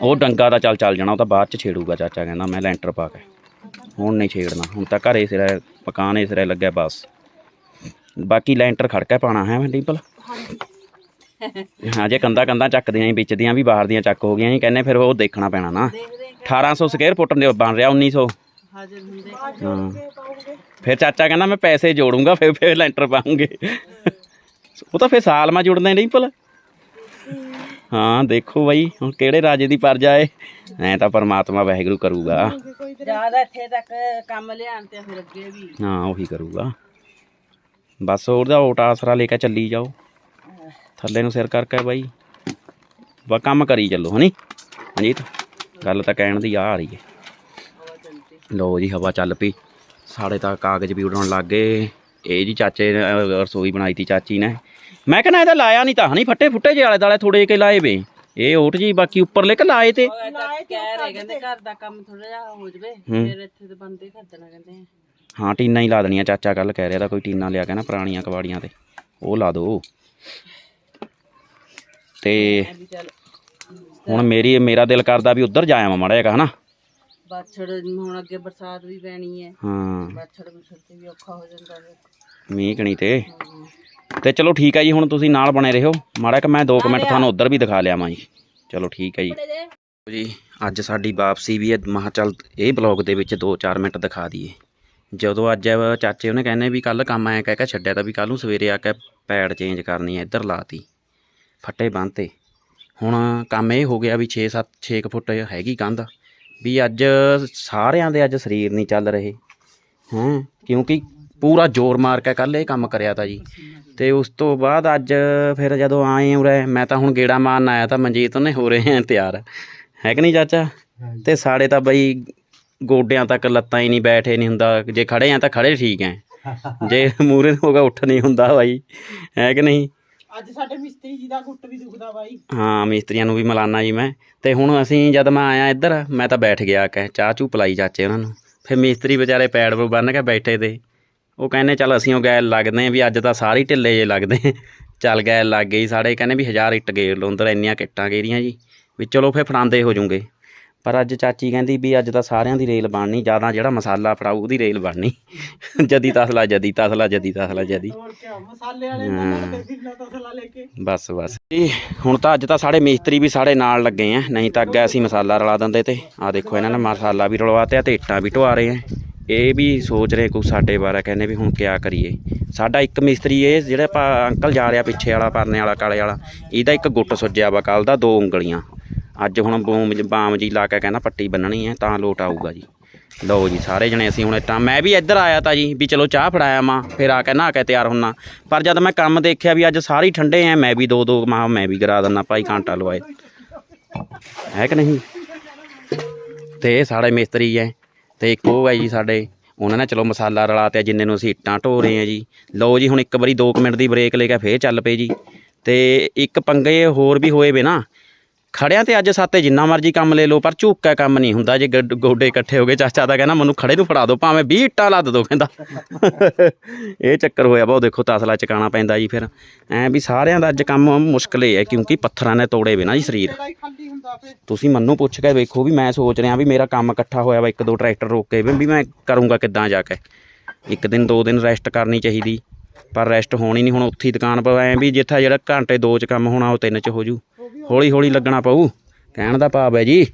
ਉਹ ਡੰਗਾ ਦਾ ਚੱਲ ਚੱਲ ਜਾਣਾ, ਉਹ ਤਾਂ ਬਾਅਦ ਚ ਛੇੜੂਗਾ ਚਾਚਾ ਕਹਿੰਦਾ, ਮੈਂ ਲੈਂਟਰ ਪਾ ਕੇ। ਹੁਣ ਨਹੀਂ ਛੇੜਨਾ, ਹੁਣ ਤਾਂ ਘਰੇ ਸਿਰੇ, ਮਕਾਨ ਸਿਰੇ ਲੱਗਿਆ ਬਸ। ਬਾਕੀ ਲੈਂਟਰ ਖੜਕਾ ਪਾਣਾ ਹੈ ਮੈਂ ਡਿੰਪਲ ਹਾਂ, ਜੇ ਕੰਦਾ ਕੰਦਾ ਚੱਕਦੀਆਂ ਹੀ ਵਿੱਚ ਦੀਆਂ ਵੀ, ਬਾਹਰ ਦੀਆਂ ਚੱਕ ਹੋ ਗਈਆਂ ਜੀ ਕਹਿੰਦੇ ਫਿਰ ਉਹ ਦੇਖਣਾ ਪੈਣਾ ਨਾ।
ਦੇਖਦੇ
1800 ਸਕੁਅਰ ਫੁੱਟ ਦੇ ਬਣ ਰਿਹਾ 1900
ਹਾਜ਼ਰ ਹੁੰਦੇ
ਹਾਂ। ਫਿਰ ਚਾਚਾ ਕਹਿੰਦਾ ਮੈਂ ਪੈਸੇ ਜੋੜੂੰਗਾ ਫਿਰ ਫਿਰ ਲੈਂਟਰ ਪਾਉਂਗੇ। ਉਹ ਤਾਂ ਫਿਰ ਸਾਲ ਮਾ ਜੁੜਦੇ ਨਹੀਂ ਭਲਾ। ਹਾਂ ਦੇਖੋ ਬਾਈ ਹੁਣ ਕਿਹੜੇ ਰਾਜੇ ਦੀ ਪਰਜਾ ਏ। ਐ ਤਾਂ ਪਰਮਾਤਮਾ ਵਾਹਿਗੁਰੂ ਕਰੂਗਾ।
ਜ਼ਿਆਦਾ ਇੱਥੇ ਤੱਕ ਕੰਮ ਲਿਆਣ ਤੇ ਫਿਰ ਅੱਗੇ ਵੀ।
ਹਾਂ ਉਹੀ ਕਰੂਗਾ। ਬਸ ਉਹਦਾ ਓਟ ਆਸਰਾ ਲੈ ਕੇ ਚੱਲੀ ਜਾਓ। ਥੱਲੇ ਨੂੰ ਸਿਰ ਕਰਕੇ ਬਾਈ। ਬਾ ਕੰਮ ਕਰੀ ਚੱਲੋ ਹਨੀ। ਅਜੀਤ ਗੱਲ ਤਾਂ ਕਹਿਣ ਦੀ ਆ ਆ ਰਹੀ ਹੈ ਲੋ ਜੀ ਹਵਾ ਚੱਲ ਪਈ। ਸਾਡੇ ਤਾਂ ਕਾਗਜ਼ ਵੀ ਉਡਣ ਲੱਗ ਗਏ। ਇਹ ਜੀ ਚਾਚੇ ਨੇ ਅਹ, ਰਸੋਈ ਬਣਾਈ ਤੀ ਚਾਚੀ ਨੇ। ਮੈਂ ਕਹਿੰਦਾ ਇਹਦਾ ਲਾਇਆ ਨਹੀਂ ਤਾਂ ਹਨੀ ਫੱਟੇ ਫੁੱਟੇ ਜਿਹੇ ਆਲੇ ਦਾਲੇ ਥੋੜੇ ਕੇ ਲਾਏ ਵੇ। ਇਹ ਓਟ ਜੀ ਬਾਕੀ ਉੱਪਰ ਲੈ ਕੇ ਲਾਏ ਤੇ?
ਉਹ ਤਾਂ ਕਹਿ ਰਹੇ ਕਹਿੰਦੇ ਘਰ ਦਾ ਕੰਮ ਥੋੜਾ ਜਿਹਾ ਹੋ ਜਵੇ ਫਿਰ ਇੱਥੇ ਤੇ ਬੰਦੇ ਕਰ ਦੇਣਾ ਕਹਿੰਦੇ।
ਹਾਂ ਟੀਨਾਂ ਹੀ ਲਾ ਦੇਣੀਆਂ ਚਾਚਾ ਕੱਲ ਕਹਿ ਰਿਹਾ ਤਾਂ ਕੋਈ ਟੀਨਾਂ ਲਿਆ ਕੇ ਨਾ ਪੁਰਾਣੀਆਂ ਕਵਾੜੀਆਂ ਤੇ। ਉਹ ਲਾ ਦੋ। ਤੇ ਹੁਣ ਮੇਰੀ ਮੇਰਾ ਦਿਲ ਕਰਦਾ ਵੀ ਉੱਧਰ ਜਾਇਆ ਮਾੜਾ ਜਿਹਾ ਹਨਾ?
ਬਾਛੜ ਹੁਣ ਅੱਗੇ ਬਰਸਾਤ ਵੀ ਪੈਣੀ ਹੈ।
ਹਾਂ।
ਬਾਛੜ ਬੁਛੜ ਤੇ ਵੀ ਔਖਾ ਹੋ ਜਾਂਦਾ ਫਿਰ
ਮੀਂਹ ਕਣੀ ਤੇ। ਤੇ ਚਲੋ ਠੀਕ ਹੈ ਜੀ ਹੁਣ ਤੁਸੀਂ ਨਾਲ ਬਣੇ ਰਹੋ। ਮਾੜਾ ਕਿ ਮੈਂ 2 ਮਿੰਟ ਤੁਹਾਨੂੰ ਉੱਧਰ ਵੀ ਦਿਖਾ ਲਿਆਵਾਂ ਜੀ। ਚਲੋ ਠੀਕ ਹੈ ਜੀ। ਜੀ ਅੱਜ ਸਾਡੀ ਵਾਪਸੀ ਵੀ ਹੈ। ਮਹਾ ਚੱਲ ਇਹ ਬਲੌਗ ਦੇ ਵਿੱਚ 2-4 ਮਿੰਟ ਦਿਖਾ ਦਈਏ। ਜਦੋਂ ਅੱਜ ਚਾਚੇ ਉਹਨੇ ਕਹਿੰਦੇ ਵੀ ਕੱਲ ਕੰਮ ਆਇਆ ਕਹਿ ਕੇ ਛੱਡਿਆ ਤਾਂ ਵੀ ਕੱਲ ਨੂੰ ਸਵੇਰੇ ਆ ਕੇ ਪੈਡ ਚੇਂਜ ਕਰਨੀ ਹੈ ਇੱਧਰ ਲਾਤੀ। ਫੱਟੇ ਬੰਨ੍ਹਤੇ ਹੁਣ ਕੰਮ ਇਹ ਹੋ ਗਿਆ ਵੀ 6-7 6 ਫੁੱਟ ਹੈਗੀ ਕੰਧ। ਵੀ ਅੱਜ ਸਾਰਿਆਂ ਦੇ ਅੱਜ ਸਰੀਰ ਨਹੀਂ ਚੱਲ ਰਹੇ। ਹੈਂ। ਕਿਉਂਕਿ ਪੂਰਾ ਜ਼ੋਰ ਮਾਰ ਕੇ ਕੱਲ ਇਹ ਕੰਮ ਕਰਿਆ ਤਾ ਜੀ। ਤੇ ਉਸ ਤੋਂ ਬਾਅਦ ਅੱਜ ਫਿਰ ਜਦੋਂ ਆਏ ਉਰੇ ਮੈਂ ਤਾਂ ਹੁਣ ਗੇੜਾ ਮਾਰਨ ਆਇਆ ਤਾਂ ਮਨਜੀਤ ਉਹਨੇ ਹੋ ਰਹੇ ਆ ਤਿਆਰ। ਹੈ ਕਿ ਨਹੀਂ ਚਾਚਾ? ਤੇ ਸਾਡੇ ਤਾਂ ਬਈ ਗੋਡਿਆਂ ਤੱਕ ਲੱਤਾਂ ਹੀ ਨਹੀਂ ਬੈਠੇ ਨਹੀਂ ਹੁੰਦਾ। ਜੇ ਖੜੇ ਆ ਤਾਂ ਖੜੇ ਠੀਕ ਐ। ਜੇ ਮੂਰੇ ਹੋ ਗਿਆ ਉੱਠ ਨਹੀਂ ਹੁੰਦਾ ਬਾਈ। ਹੈ ਕਿ ਨਹੀਂ?
ਅੱਜ ਸਾਡੇ ਮਿਸਤਰੀ ਜੀ ਦਾ ਗੁੱਟ ਵੀ ਦੁਖਦਾ ਬਾਈ
ਹਾਂ, ਮਿਸਤਰੀਆਂ ਨੂੰ ਵੀ ਮਿਲਾਨਾ ਜੀ ਮੈਂ। ਤੇ ਹੁਣ ਅਸੀਂ ਜਦ ਮੈਂ ਆਇਆ ਇੱਧਰ, ਮੈਂ ਤਾਂ ਬੈਠ ਗਿਆ ਕਹਿ, ਚਾਹ ਚੂ ਪਲਾਈ ਚਾਚੇ ਉਹਨਾਂ ਨੂੰ। ਫਿਰ ਮਿਸਤਰੀ ਵਿਚਾਰੇ ਪੈੜ ਪੂ ਬੰਨ ਕੇ ਬੈਠੇ ਤੇ। ਉਹ ਕਹਿੰਦੇ, ਚੱਲ ਅਸੀਂ ਉਹ ਗੈਲ ਲੱਗਦੇ ਆਂ ਵੀ ਅੱਜ ਤਾਂ ਸਾਰੇ ਢਿੱਲੇ ਜੇ ਲੱਗਦੇ ਚੱਲ ਗੈਲ ਲੱਗ ਗਈ, ਸਾਡੇ ਕਹਿੰਦੇ ਵੀ ਹਜ਼ਾਰ ਇੱਟ ਗੇਰ ਲਓ, ਅੰਦਰ ਇੰਨੀਆਂ ਕਿੱਟਾਂ ਗੇਰੀਆਂ ਜੀ। ਵੀ ਚਲੋ ਫਿਰ ਫੜਾਂਦੇ ਹੋ ਜੂਗੇ। ਪਰ ਅੱਜ ਚਾਚੀ ਕਹਿੰਦੀ ਵੀ ਅੱਜ ਤਾਂ ਸਾਰਿਆਂ ਦੀ ਰੇਲ ਬਣਨੀ ਜ਼ਿਆਦਾ ਜਿਹੜਾ ਮਸਾਲਾ ਫੜਾਊ ਉਹਦੀ ਰੇਲ ਬਣਨੀ। ਜਦੀ ਤਸਲਾ ਜਦੀ ਤਸਲਾ ਜਦੀ ਤਸਲਾ ਜਦੀ।
ਹੋਰ ਕੀ ਮਸਾਲੇ ਵਾਲੇ ਨਾਲ ਤੇ ਫਿਰਨਾ ਤਸਲਾ ਲੈ ਕੇ।
ਬਸ ਬਸ। ਇਹ ਹੁਣ ਤਾਂ ਅੱਜ ਤਾਂ ਸਾਡੇ ਮਿਸਤਰੀ ਵੀ ਸਾਡੇ ਨਾਲ ਲੱਗੇ ਆ ਨਹੀਂ ਤਾਂ ਅੱਗੇ ਅਸੀਂ ਮਸਾਲਾ ਰਲਾ ਦਿੰਦੇ ਤੇ। ਆ ਦੇਖੋ ਇਹਨਾਂ ਨੇ ਮਸਾਲਾ ਵੀ ਰਲਵਾਤੇ ਤੇ ਇੱਟਾਂ ਵੀ ਢਵਾ ਰਹੇ ਆ। ਇਹ ਵੀ ਸੋਚ ਰਹੇ ਕੁਛ ਸਾਡੇ ਬਾਰੇ ਕਹਿੰਦੇ ਵੀ ਹੁਣ ਕਿਆ ਕਰੀਏ। ਸਾਡਾ ਇੱਕ ਮਿਸਤਰੀ ਇਹ ਜਿਹੜਾ ਅੰਕਲ ਜਾ ਰਿਹਾ ਪਿੱਛੇ ਵਾਲਾ ਪਰਨੇ ਵਾਲਾ ਕਾਲੇ ਵਾਲਾ ਇਹਦਾ ਇੱਕ ਗੁੱਟ ਸੁੱਜਿਆ ਵਾ ਕੱਲ ਦਾ ਦੋ ਉਂਗਲੀਆਂ। ਅੱਜ ਹੁਣ ਬੂਮ ਬਾਮ ਜੀ ਲਾ ਕੇ ਕਹਿੰਦਾ ਪੱਟੀ ਬੰਨਣੀ ਹੈ, ਤਾਂ ਲੋਟ ਆਊਗਾ ਜੀ। ਲਓ ਜੀ, ਸਾਰੇ ਜਣੇ ਅਸੀਂ ਹੁਣ ਤਾਂ ਮੈਂ ਵੀ ਇੱਧਰ ਆਇਆ ਤਾਂ ਜੀ, ਵੀ ਚਲੋ ਚਾਹ ਫੜਾਇਆ ਮਾਂ, ਫਿਰ ਆ ਕੇ ਨਹਾ ਕੇ ਤਿਆਰ ਹੁੰਨਾ। ਪਰ ਜਦ ਮੈਂ ਕੰਮ ਦੇਖਿਆ ਵੀ ਅੱਜ ਸਾਰੇ ਠੰਡੇ ਆ ਮੈਂ ਵੀ ਦੋ ਦੋ ਮਾਂ, ਮੈਂ ਵੀ ਕਰਾ ਦਿੰਦਾ ਭਾਈ ਘੰਟਾ ਲਵਾਏ। ਹੈ ਕਿ ਨਹੀਂ? ਤੇ ਸਾਡੇ ਮਿਸਤਰੀ ਹੈ ਤੇ ਇੱਕ ਉਹ ਹੈ ਜੀ ਸਾਡੇ, ਉਹਨਾਂ ਨੇ ਚਲੋ ਮਸਾਲਾ ਰਲਾ ਤੇ ਜਿੰਨੇ ਨੂੰ ਅਸੀਂ ਇੱਟਾਂ ਢੋ ਰਹੇ ਆ ਜੀ। ਲਓ ਜੀ, ਹੁਣ ਇੱਕ ਵਾਰੀ 2 ਮਿੰਟ ਦੀ ਬ੍ਰੇਕ ਲੈ ਕੇ ਫੇਰ ਚੱਲ ਪਏ ਜੀ। ਤੇ ਇੱਕ ਪੰਗੇ ਹੋਰ ਵੀ ਹੋਏ ਵੇ ਨਾ ਖੜਿਆਂ ਤੇ ਅੱਜ ਸਾਤੇ ਜਿੰਨਾ ਮਰਜ਼ੀ ਕੰਮ ਲੈ ਲਓ ਪਰ ਝੁੱਕਾ ਕੰਮ ਨਹੀਂ ਹੁੰਦਾ। ਜੇ ਗੱਡ- ਇਕੱਠੇ ਹੋ ਗਏ ਚਾਚਾ ਦਾ ਕਹਿੰਦਾ ਮੈਨੂੰ ਖੜੇ ਨੂੰ ਫੜਾ ਦਿਓ ਭਾਵੇਂ 20 ਇੱਟਾਂ ਲੱਦ ਦਿਓ ਕਹਿੰਦਾ। ਇਹ ਚੱਕਰ ਹੋਇਆ ਉਹ ਦੇਖੋ ਤਸਲਾ ਚਕਾਣਾ ਪੈਂਦਾ ਜੀ ਫਿਰ। ਐ ਵੀ ਸਾਰਿਆਂ ਦਾ ਅੱਜ ਕੰਮ ਮੁਸ਼ਕਲ ਹੀ ਕਿਉਂਕਿ ਪੱਥਰਾਂ ਨੇ ਤੋੜੇ ਵੇ ਨਾ ਜੀ ਸਰੀਰ। ਤੁਸੀਂ ਮੈਨੂੰ ਪੁੱਛ ਕੇ ਵੇਖੋ ਵੀ ਮੈਂ ਸੋਚ ਰਿਹਾ ਵੀ ਮੇਰਾ ਕੰਮ ਇਕੱਠਾ ਹੋਇਆ ਵਾ ਇੱਕ ਦੋ ਟਰੈਕਟਰ ਰੋਕ ਕੇ ਵੀ ਮੈਂ ਕਰੂੰਗਾ ਕਿੱਦਾਂ ਜਾ ਕੇ। ਇੱਕ ਦਿਨ ਦੋ ਦਿਨ ਰੈਸਟ ਕਰਨੀ ਚਾਹੀਦੀ ਪਰ ਰੈਸਟ ਹੋਣੀ ਨਹੀਂ ਹੁਣ ਉੱਥੇ ਹੀ ਦੁਕਾਨ ਪਰ ਐ ਵੀ ਜਿੱਥਾ ਜਿਹੜਾ ਘੰਟੇ ਦੋ ਚ ਕੰਮ ਹੋਣਾ ਉਹ ਤਿੰਨ ਚ ਹੋ ਜੂ। ਹੌਲੀ ਹੌਲੀ ਲੱਗਣਾ ਪਊ। ਕਹਿਣ ਦਾ ਭਾਵ ਹੈ ਜੀ।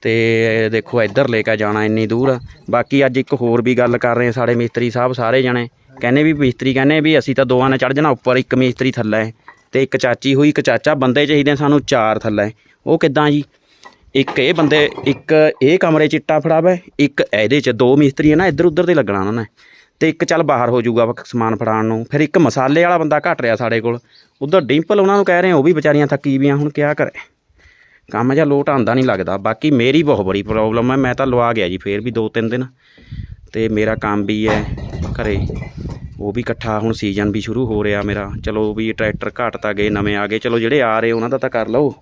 ਤੇ ਦੇਖੋ, ਇੱਧਰ ਲੈ ਕੇ ਜਾਣਾ ਇੰਨੀ ਦੂਰ। ਆ ਬਾਕੀ ਅੱਜ ਇੱਕ ਹੋਰ ਵੀ ਗੱਲ ਕਰ ਰਹੇ ਸਾਡੇ ਮਿਸਤਰੀ ਸਾਹਿਬ, ਸਾਰੇ ਜਣੇ। ਕਹਿੰਦੇ ਵੀ ਮਿਸਤਰੀ ਕਹਿੰਦੇ ਵੀ ਅਸੀਂ ਤਾਂ ਦੋਵਾਂ ਨੇ ਚੜ ਜਾਣਾ, ਉੱਪਰ ਇੱਕ ਮਿਸਤਰੀ ਥੱਲੇ ਹੈ ਤੇ ਇੱਕ ਚਾਚੀ ਹੋਈ, ਇੱਕ ਚਾਚਾ। ਬੰਦੇ ਚਾਹੀਦੇ ਸਾਨੂੰ ਚਾਰ ਥੱਲੇ। ਉਹ ਕਿੱਦਾਂ ਜੀ? ਇੱਕ ਇਹ ਬੰਦੇ, ਇੱਕ ਇਹ ਕਮਰੇ 'ਚ ਇੱਟਾਂ ਫੜਾਵੇ, ਇੱਕ ਇਹਦੇ 'ਚ ਦੋ ਮਿਸਤਰੀ ਹੈ ਨਾ ਇੱਧਰ ਉੱਧਰ ਤੇ ਲੱਗਣਾ ਉਹਨਾਂ ਨੇ। ਤੇ ਇੱਕ ਚੱਲ ਬਾਹਰ ਹੋ ਜਾਊਗਾ ਵਾ ਸਮਾਨ ਫੜਾਉਣ ਨੂੰ। ਫਿਰ ਇੱਕ ਮਸਾਲੇ ਵਾਲਾ ਬੰਦਾ ਘਟ ਰਿਹਾ ਸਾਡੇ ਕੋਲ। ਉਧਰ ਡਿੰਪਲ ਉਹਨਾਂ ਨੂੰ ਕਹਿ ਰਹੇ ਉਹ ਵੀ ਵਿਚਾਰੀਆਂ ਥੱਕੀ ਵੀਆਂ ਹੁਣ ਕਿਆ ਕਰੇ। ਕੰਮ ਜਾਂ ਲੋਟ ਆਂਦਾ ਨਹੀਂ ਲੱਗਦਾ। ਬਾਕੀ ਮੇਰੀ ਬਹੁਤ ਬੜੀ ਪ੍ਰੋਬਲਮ ਹੈ ਮੈਂ ਤਾਂ ਲਵਾ ਗਿਆ ਜੀ ਫੇਰ ਵੀ ਦੋ ਤਿੰਨ ਦਿਨ। ਤੇ ਮੇਰਾ ਕੰਮ ਵੀ ਹੈ ਘਰੇ। ਉਹ ਵੀ ਇਕੱਠਾ ਹੁਣ ਸੀਜ਼ਨ ਵੀ ਸ਼ੁਰੂ ਹੋ ਰਿਹਾ ਮੇਰਾ। ਚਲੋ ਵੀ ਟਰੈਕਟਰ ਘੱਟ ਤਾਂ ਗਏ, ਨਵੇਂ ਆ ਗਏ। ਚਲੋ ਜਿਹੜੇ ਆ ਰਹੇ ਉਹਨਾਂ ਦਾ ਤਾਂ ਕਰ ਲਓ।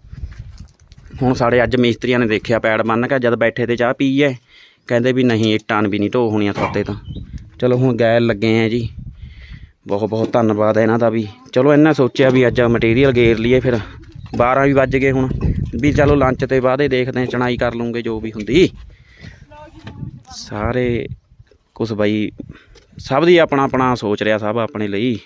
ਹੁਣ ਸਾਡੇ ਅੱਜ ਮਿਸਤਰੀਆਂ ਨੇ ਦੇਖਿਆ ਪੈੜ ਬੰਨ ਕੇ, ਜਦ ਬੈਠੇ ਤੇ ਚਾਹ ਪੀ ਐ ਕਹਿੰਦੇ ਵੀ ਨਹੀਂ, ਇੱਟਾਂ ਵੀ ਨਹੀਂ ਢੋ ਹੋਣੀਆਂ ਥੋਤੇ ਤਾਂ। ਚਲੋ ਹੁਣ ਗੈਲ ਲੱਗੇ ਆ ਜੀ। ਬਹੁਤ ਬਹੁਤ ਧੰਨਵਾਦ ਹੈ ਇਹਨਾਂ ਦਾ ਵੀ। ਚਲੋ ਇਹਨਾਂ ਸੋਚਿਆ ਵੀ ਅੱਜ ਮਟੀਰੀਅਲ ਗੇਰ ਲਈਏ ਫਿਰ। 12 ਵੀ ਵੱਜ ਗਏ ਹੁਣ। ਵੀ ਚਲੋ ਲੰਚ ਤੇ ਬਾਅਦੇ ਦੇਖਦੇ ਹਾਂ ਚਣਾਈ ਕਰ ਲੂੰਗੇ ਜੋ ਵੀ ਹੁੰਦੀ। ਸਾਰੇ ਕੁਛ ਬਾਈ, ਸਭ ਦੀ ਆਪਣਾ ਆਪਣਾ ਸੋਚ ਰਿਹਾ, ਸਭ ਆਪਣੇ ਲਈ।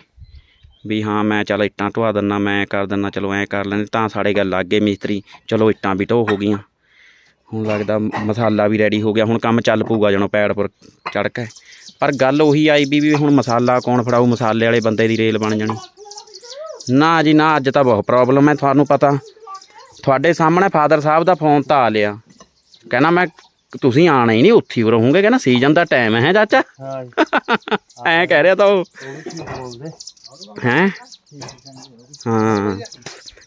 ਵੀ ਹਾਂ, ਮੈਂ ਚੱਲ ਇੱਟਾਂ ਢਵਾ ਦਿੰਨਾ, ਮੈਂ ਕਰ ਦਿੰਨਾ, ਚਲੋ ਐਂ ਕਰ ਲੈਂਦੇ। ਤਾਂ ਸਾਡੇ ਗੱਲ ਲੱਗ ਗਏ ਮਿਸਤਰੀ। ਚਲੋ ਇੱਟਾਂ ਵੀ ਢੋ ਹੋ ਗਈਆਂ। ਹੁਣ ਲੱਗਦਾ ਮਸਾਲਾ ਵੀ ਰੈਡੀ ਹੋ ਗਿਆ। ਹੁਣ ਕੰਮ ਚੱਲ ਪੂਗਾ ਜਣੋ ਪੈੜ ਪਰ ਚੜ ਕੇ। ਪਰ ਗੱਲ ਉਹੀ ਆਈ ਵੀ ਵੀ ਹੁਣ ਮਸਾਲਾ ਕੌਣ ਫੜਾਊ? ਮਸਾਲੇ ਵਾਲੇ ਬੰਦੇ ਦੀ ਰੇਲ ਬਣ ਜਾਣੀ। ਨਾ ਜੀ ਨਾ ਅੱਜ ਤਾਂ ਬਹੁਤ ਪ੍ਰੋਬਲਮ ਹੈ ਤੁਹਾਨੂੰ ਪਤਾ। ਤੁਹਾਡੇ ਸਾਹਮਣੇ ਫਾਦਰ ਸਾਹਿਬ ਦਾ ਫੋਨ ਤਾਂ ਆ ਲਿਆ। ਕਹਿੰਦਾ ਮੈਂ ਤੁਸੀਂ ਆਣਾ ਹੀ ਨਹੀਂ ਉੱਥੇ ਹੀ ਰਹੋਗੇ। ਕਹਿੰਦਾ ਸੀਜ਼ਨ ਦਾ ਟਾਈਮ ਹੈ ਚਾਚਾ। ਐਂ ਕਹਿ ਰਿਹਾ ਤਾਂ ਉਹ। ਹੈ? ਹਾਂ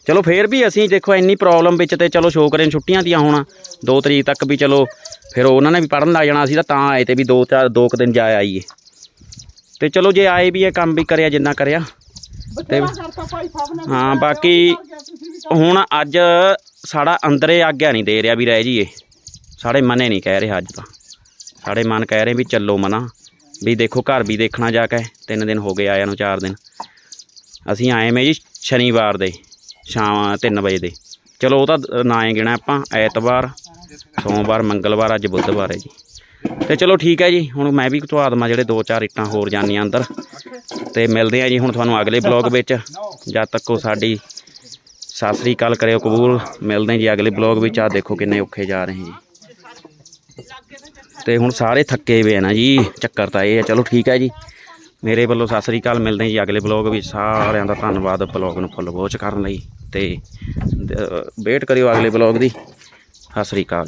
ਚਲੋ ਫੇਰ ਵੀ ਅਸੀਂ ਦੇਖੋ ਇੰਨੀ ਪ੍ਰੋਬਲਮ ਵਿੱਚ ਤੇ ਚਲੋ ਸ਼ੋਕਰੇ ਛੁੱਟੀਆਂ ਦੀਆਂ ਹੁਣ। 2 ਤਰੀਕ ਤੱਕ ਵੀ ਚਲੋ ਫਿਰ ਉਹਨਾਂ ਨੇ ਵੀ ਪੜਨ ਲੱਗ ਜਾਣਾ ਸੀ ਤਾਂ ਤਾਂ ਆਏ ਤੇ ਵੀ ਦੋ ਚਾਰ ਦੋ ਕੁ ਦਿਨ ਜਾ ਆਈਏ। ਤੇ ਚਲੋ ਜੇ ਆਏ ਵੀ ਇਹ ਕੰਮ ਵੀ ਕਰਿਆ ਜਿੰਨਾ ਕਰਿਆ।
ਨੇ
ਹਾਂ ਬਾਕੀ ਹੁਣ ਅੱਜ ਸਾਡਾ ਅੰਦਰੇ ਆਗਿਆ ਨਹੀਂ ਦੇ ਰਿਹਾ ਵੀ ਰਹਿ ਜੀਏ ਸਾਡੇ ਮਨੇ ਨਹੀਂ ਕਹਿ ਰਿਹਾ ਅੱਜ ਤਾਂ। ਸਾਡੇ ਮਨ ਕਹਿ ਰਹੇ ਵੀ ਚੱਲੋ ਮਨਾ। ਵੀ ਦੇਖੋ ਘਰ ਵੀ ਦੇਖਣਾ ਜਾ ਕੇ ਤਿੰਨ ਦਿਨ ਹੋ ਗਏ ਆਇਆਂ ਨੂੰ ਚਾਰ ਦਿਨ। ਅਸੀਂ ਆਏ ਮੈਂ ਜੀ ਸ਼ਨੀਵਾਰ ਦੇ ਸ਼ਾਮ 3 ਵਜੇ ਦੇ। ਚਲੋ ਉਹ ਤਾਂ ਨਾ ਗਿਣਾ ਆਪਾਂ ਐਤਵਾਰ ਸੋਮਵਾਰ, ਮੰਗਲਵਾਰ, ਅੱਜ ਬੁੱਧਵਾਰ ਹੈ ਜੀ। ਤੇ ਚਲੋ ਠੀਕ ਹੈ ਜੀ, ਹੁਣ ਮੈਂ ਵੀ ਧਵਾ ਦੇਵਾਂ ਜਿਹੜੇ ਦੋ ਚਾਰ ਇੱਟਾਂ ਹੋਰ ਜਾਣੀਆਂ ਅੰਦਰ। ਤੇ ਮਿਲਦੇ ਆ ਜੀ ਹੁਣ ਤੁਹਾਨੂੰ ਅਗਲੇ ਬਲੌਗ ਵਿੱਚ। ਜਦ ਤੱਕ ਉਹ ਸਾਡੀ ਸਤਿ ਸ੍ਰੀ ਅਕਾਲ ਕਰਿਓ ਕਬੂਲ। ਮਿਲਦੇ ਜੀ ਅਗਲੇ ਬਲੌਗ ਵਿੱਚ। ਆ ਦੇਖੋ ਕਿੰਨੇ ਔਖੇ ਜਾ ਰਹੇ ਜੀ। ਤੇ ਹੁਣ ਸਾਰੇ ਥੱਕੇ ਹੋਏ ਆ ਨਾ ਜੀ, ਚੱਕਰ ਤਾਂ ਇਹ ਹੈ ਚਲੋ ਠੀਕ ਹੈ ਜੀ। ਮੇਰੇ ਵੱਲੋਂ ਸਤਿ ਸ੍ਰੀ ਅਕਾਲ, ਮਿਲਦੇ ਜੀ ਅਗਲੇ ਬਲੌਗ ਵਿੱਚ। ਸਾਰਿਆਂ ਦਾ ਧੰਨਵਾਦ ਬਲੌਗ ਨੂੰ ਫੁੱਲ ਵੋਚ ਕਰਨ ਲਈ। ਤੇ ਵੇਟ ਕਰਿਓ ਅਗਲੇ ਬਲੌਗ ਦੀ। ਸਤਿ ਸ੍ਰੀ ਅਕਾਲ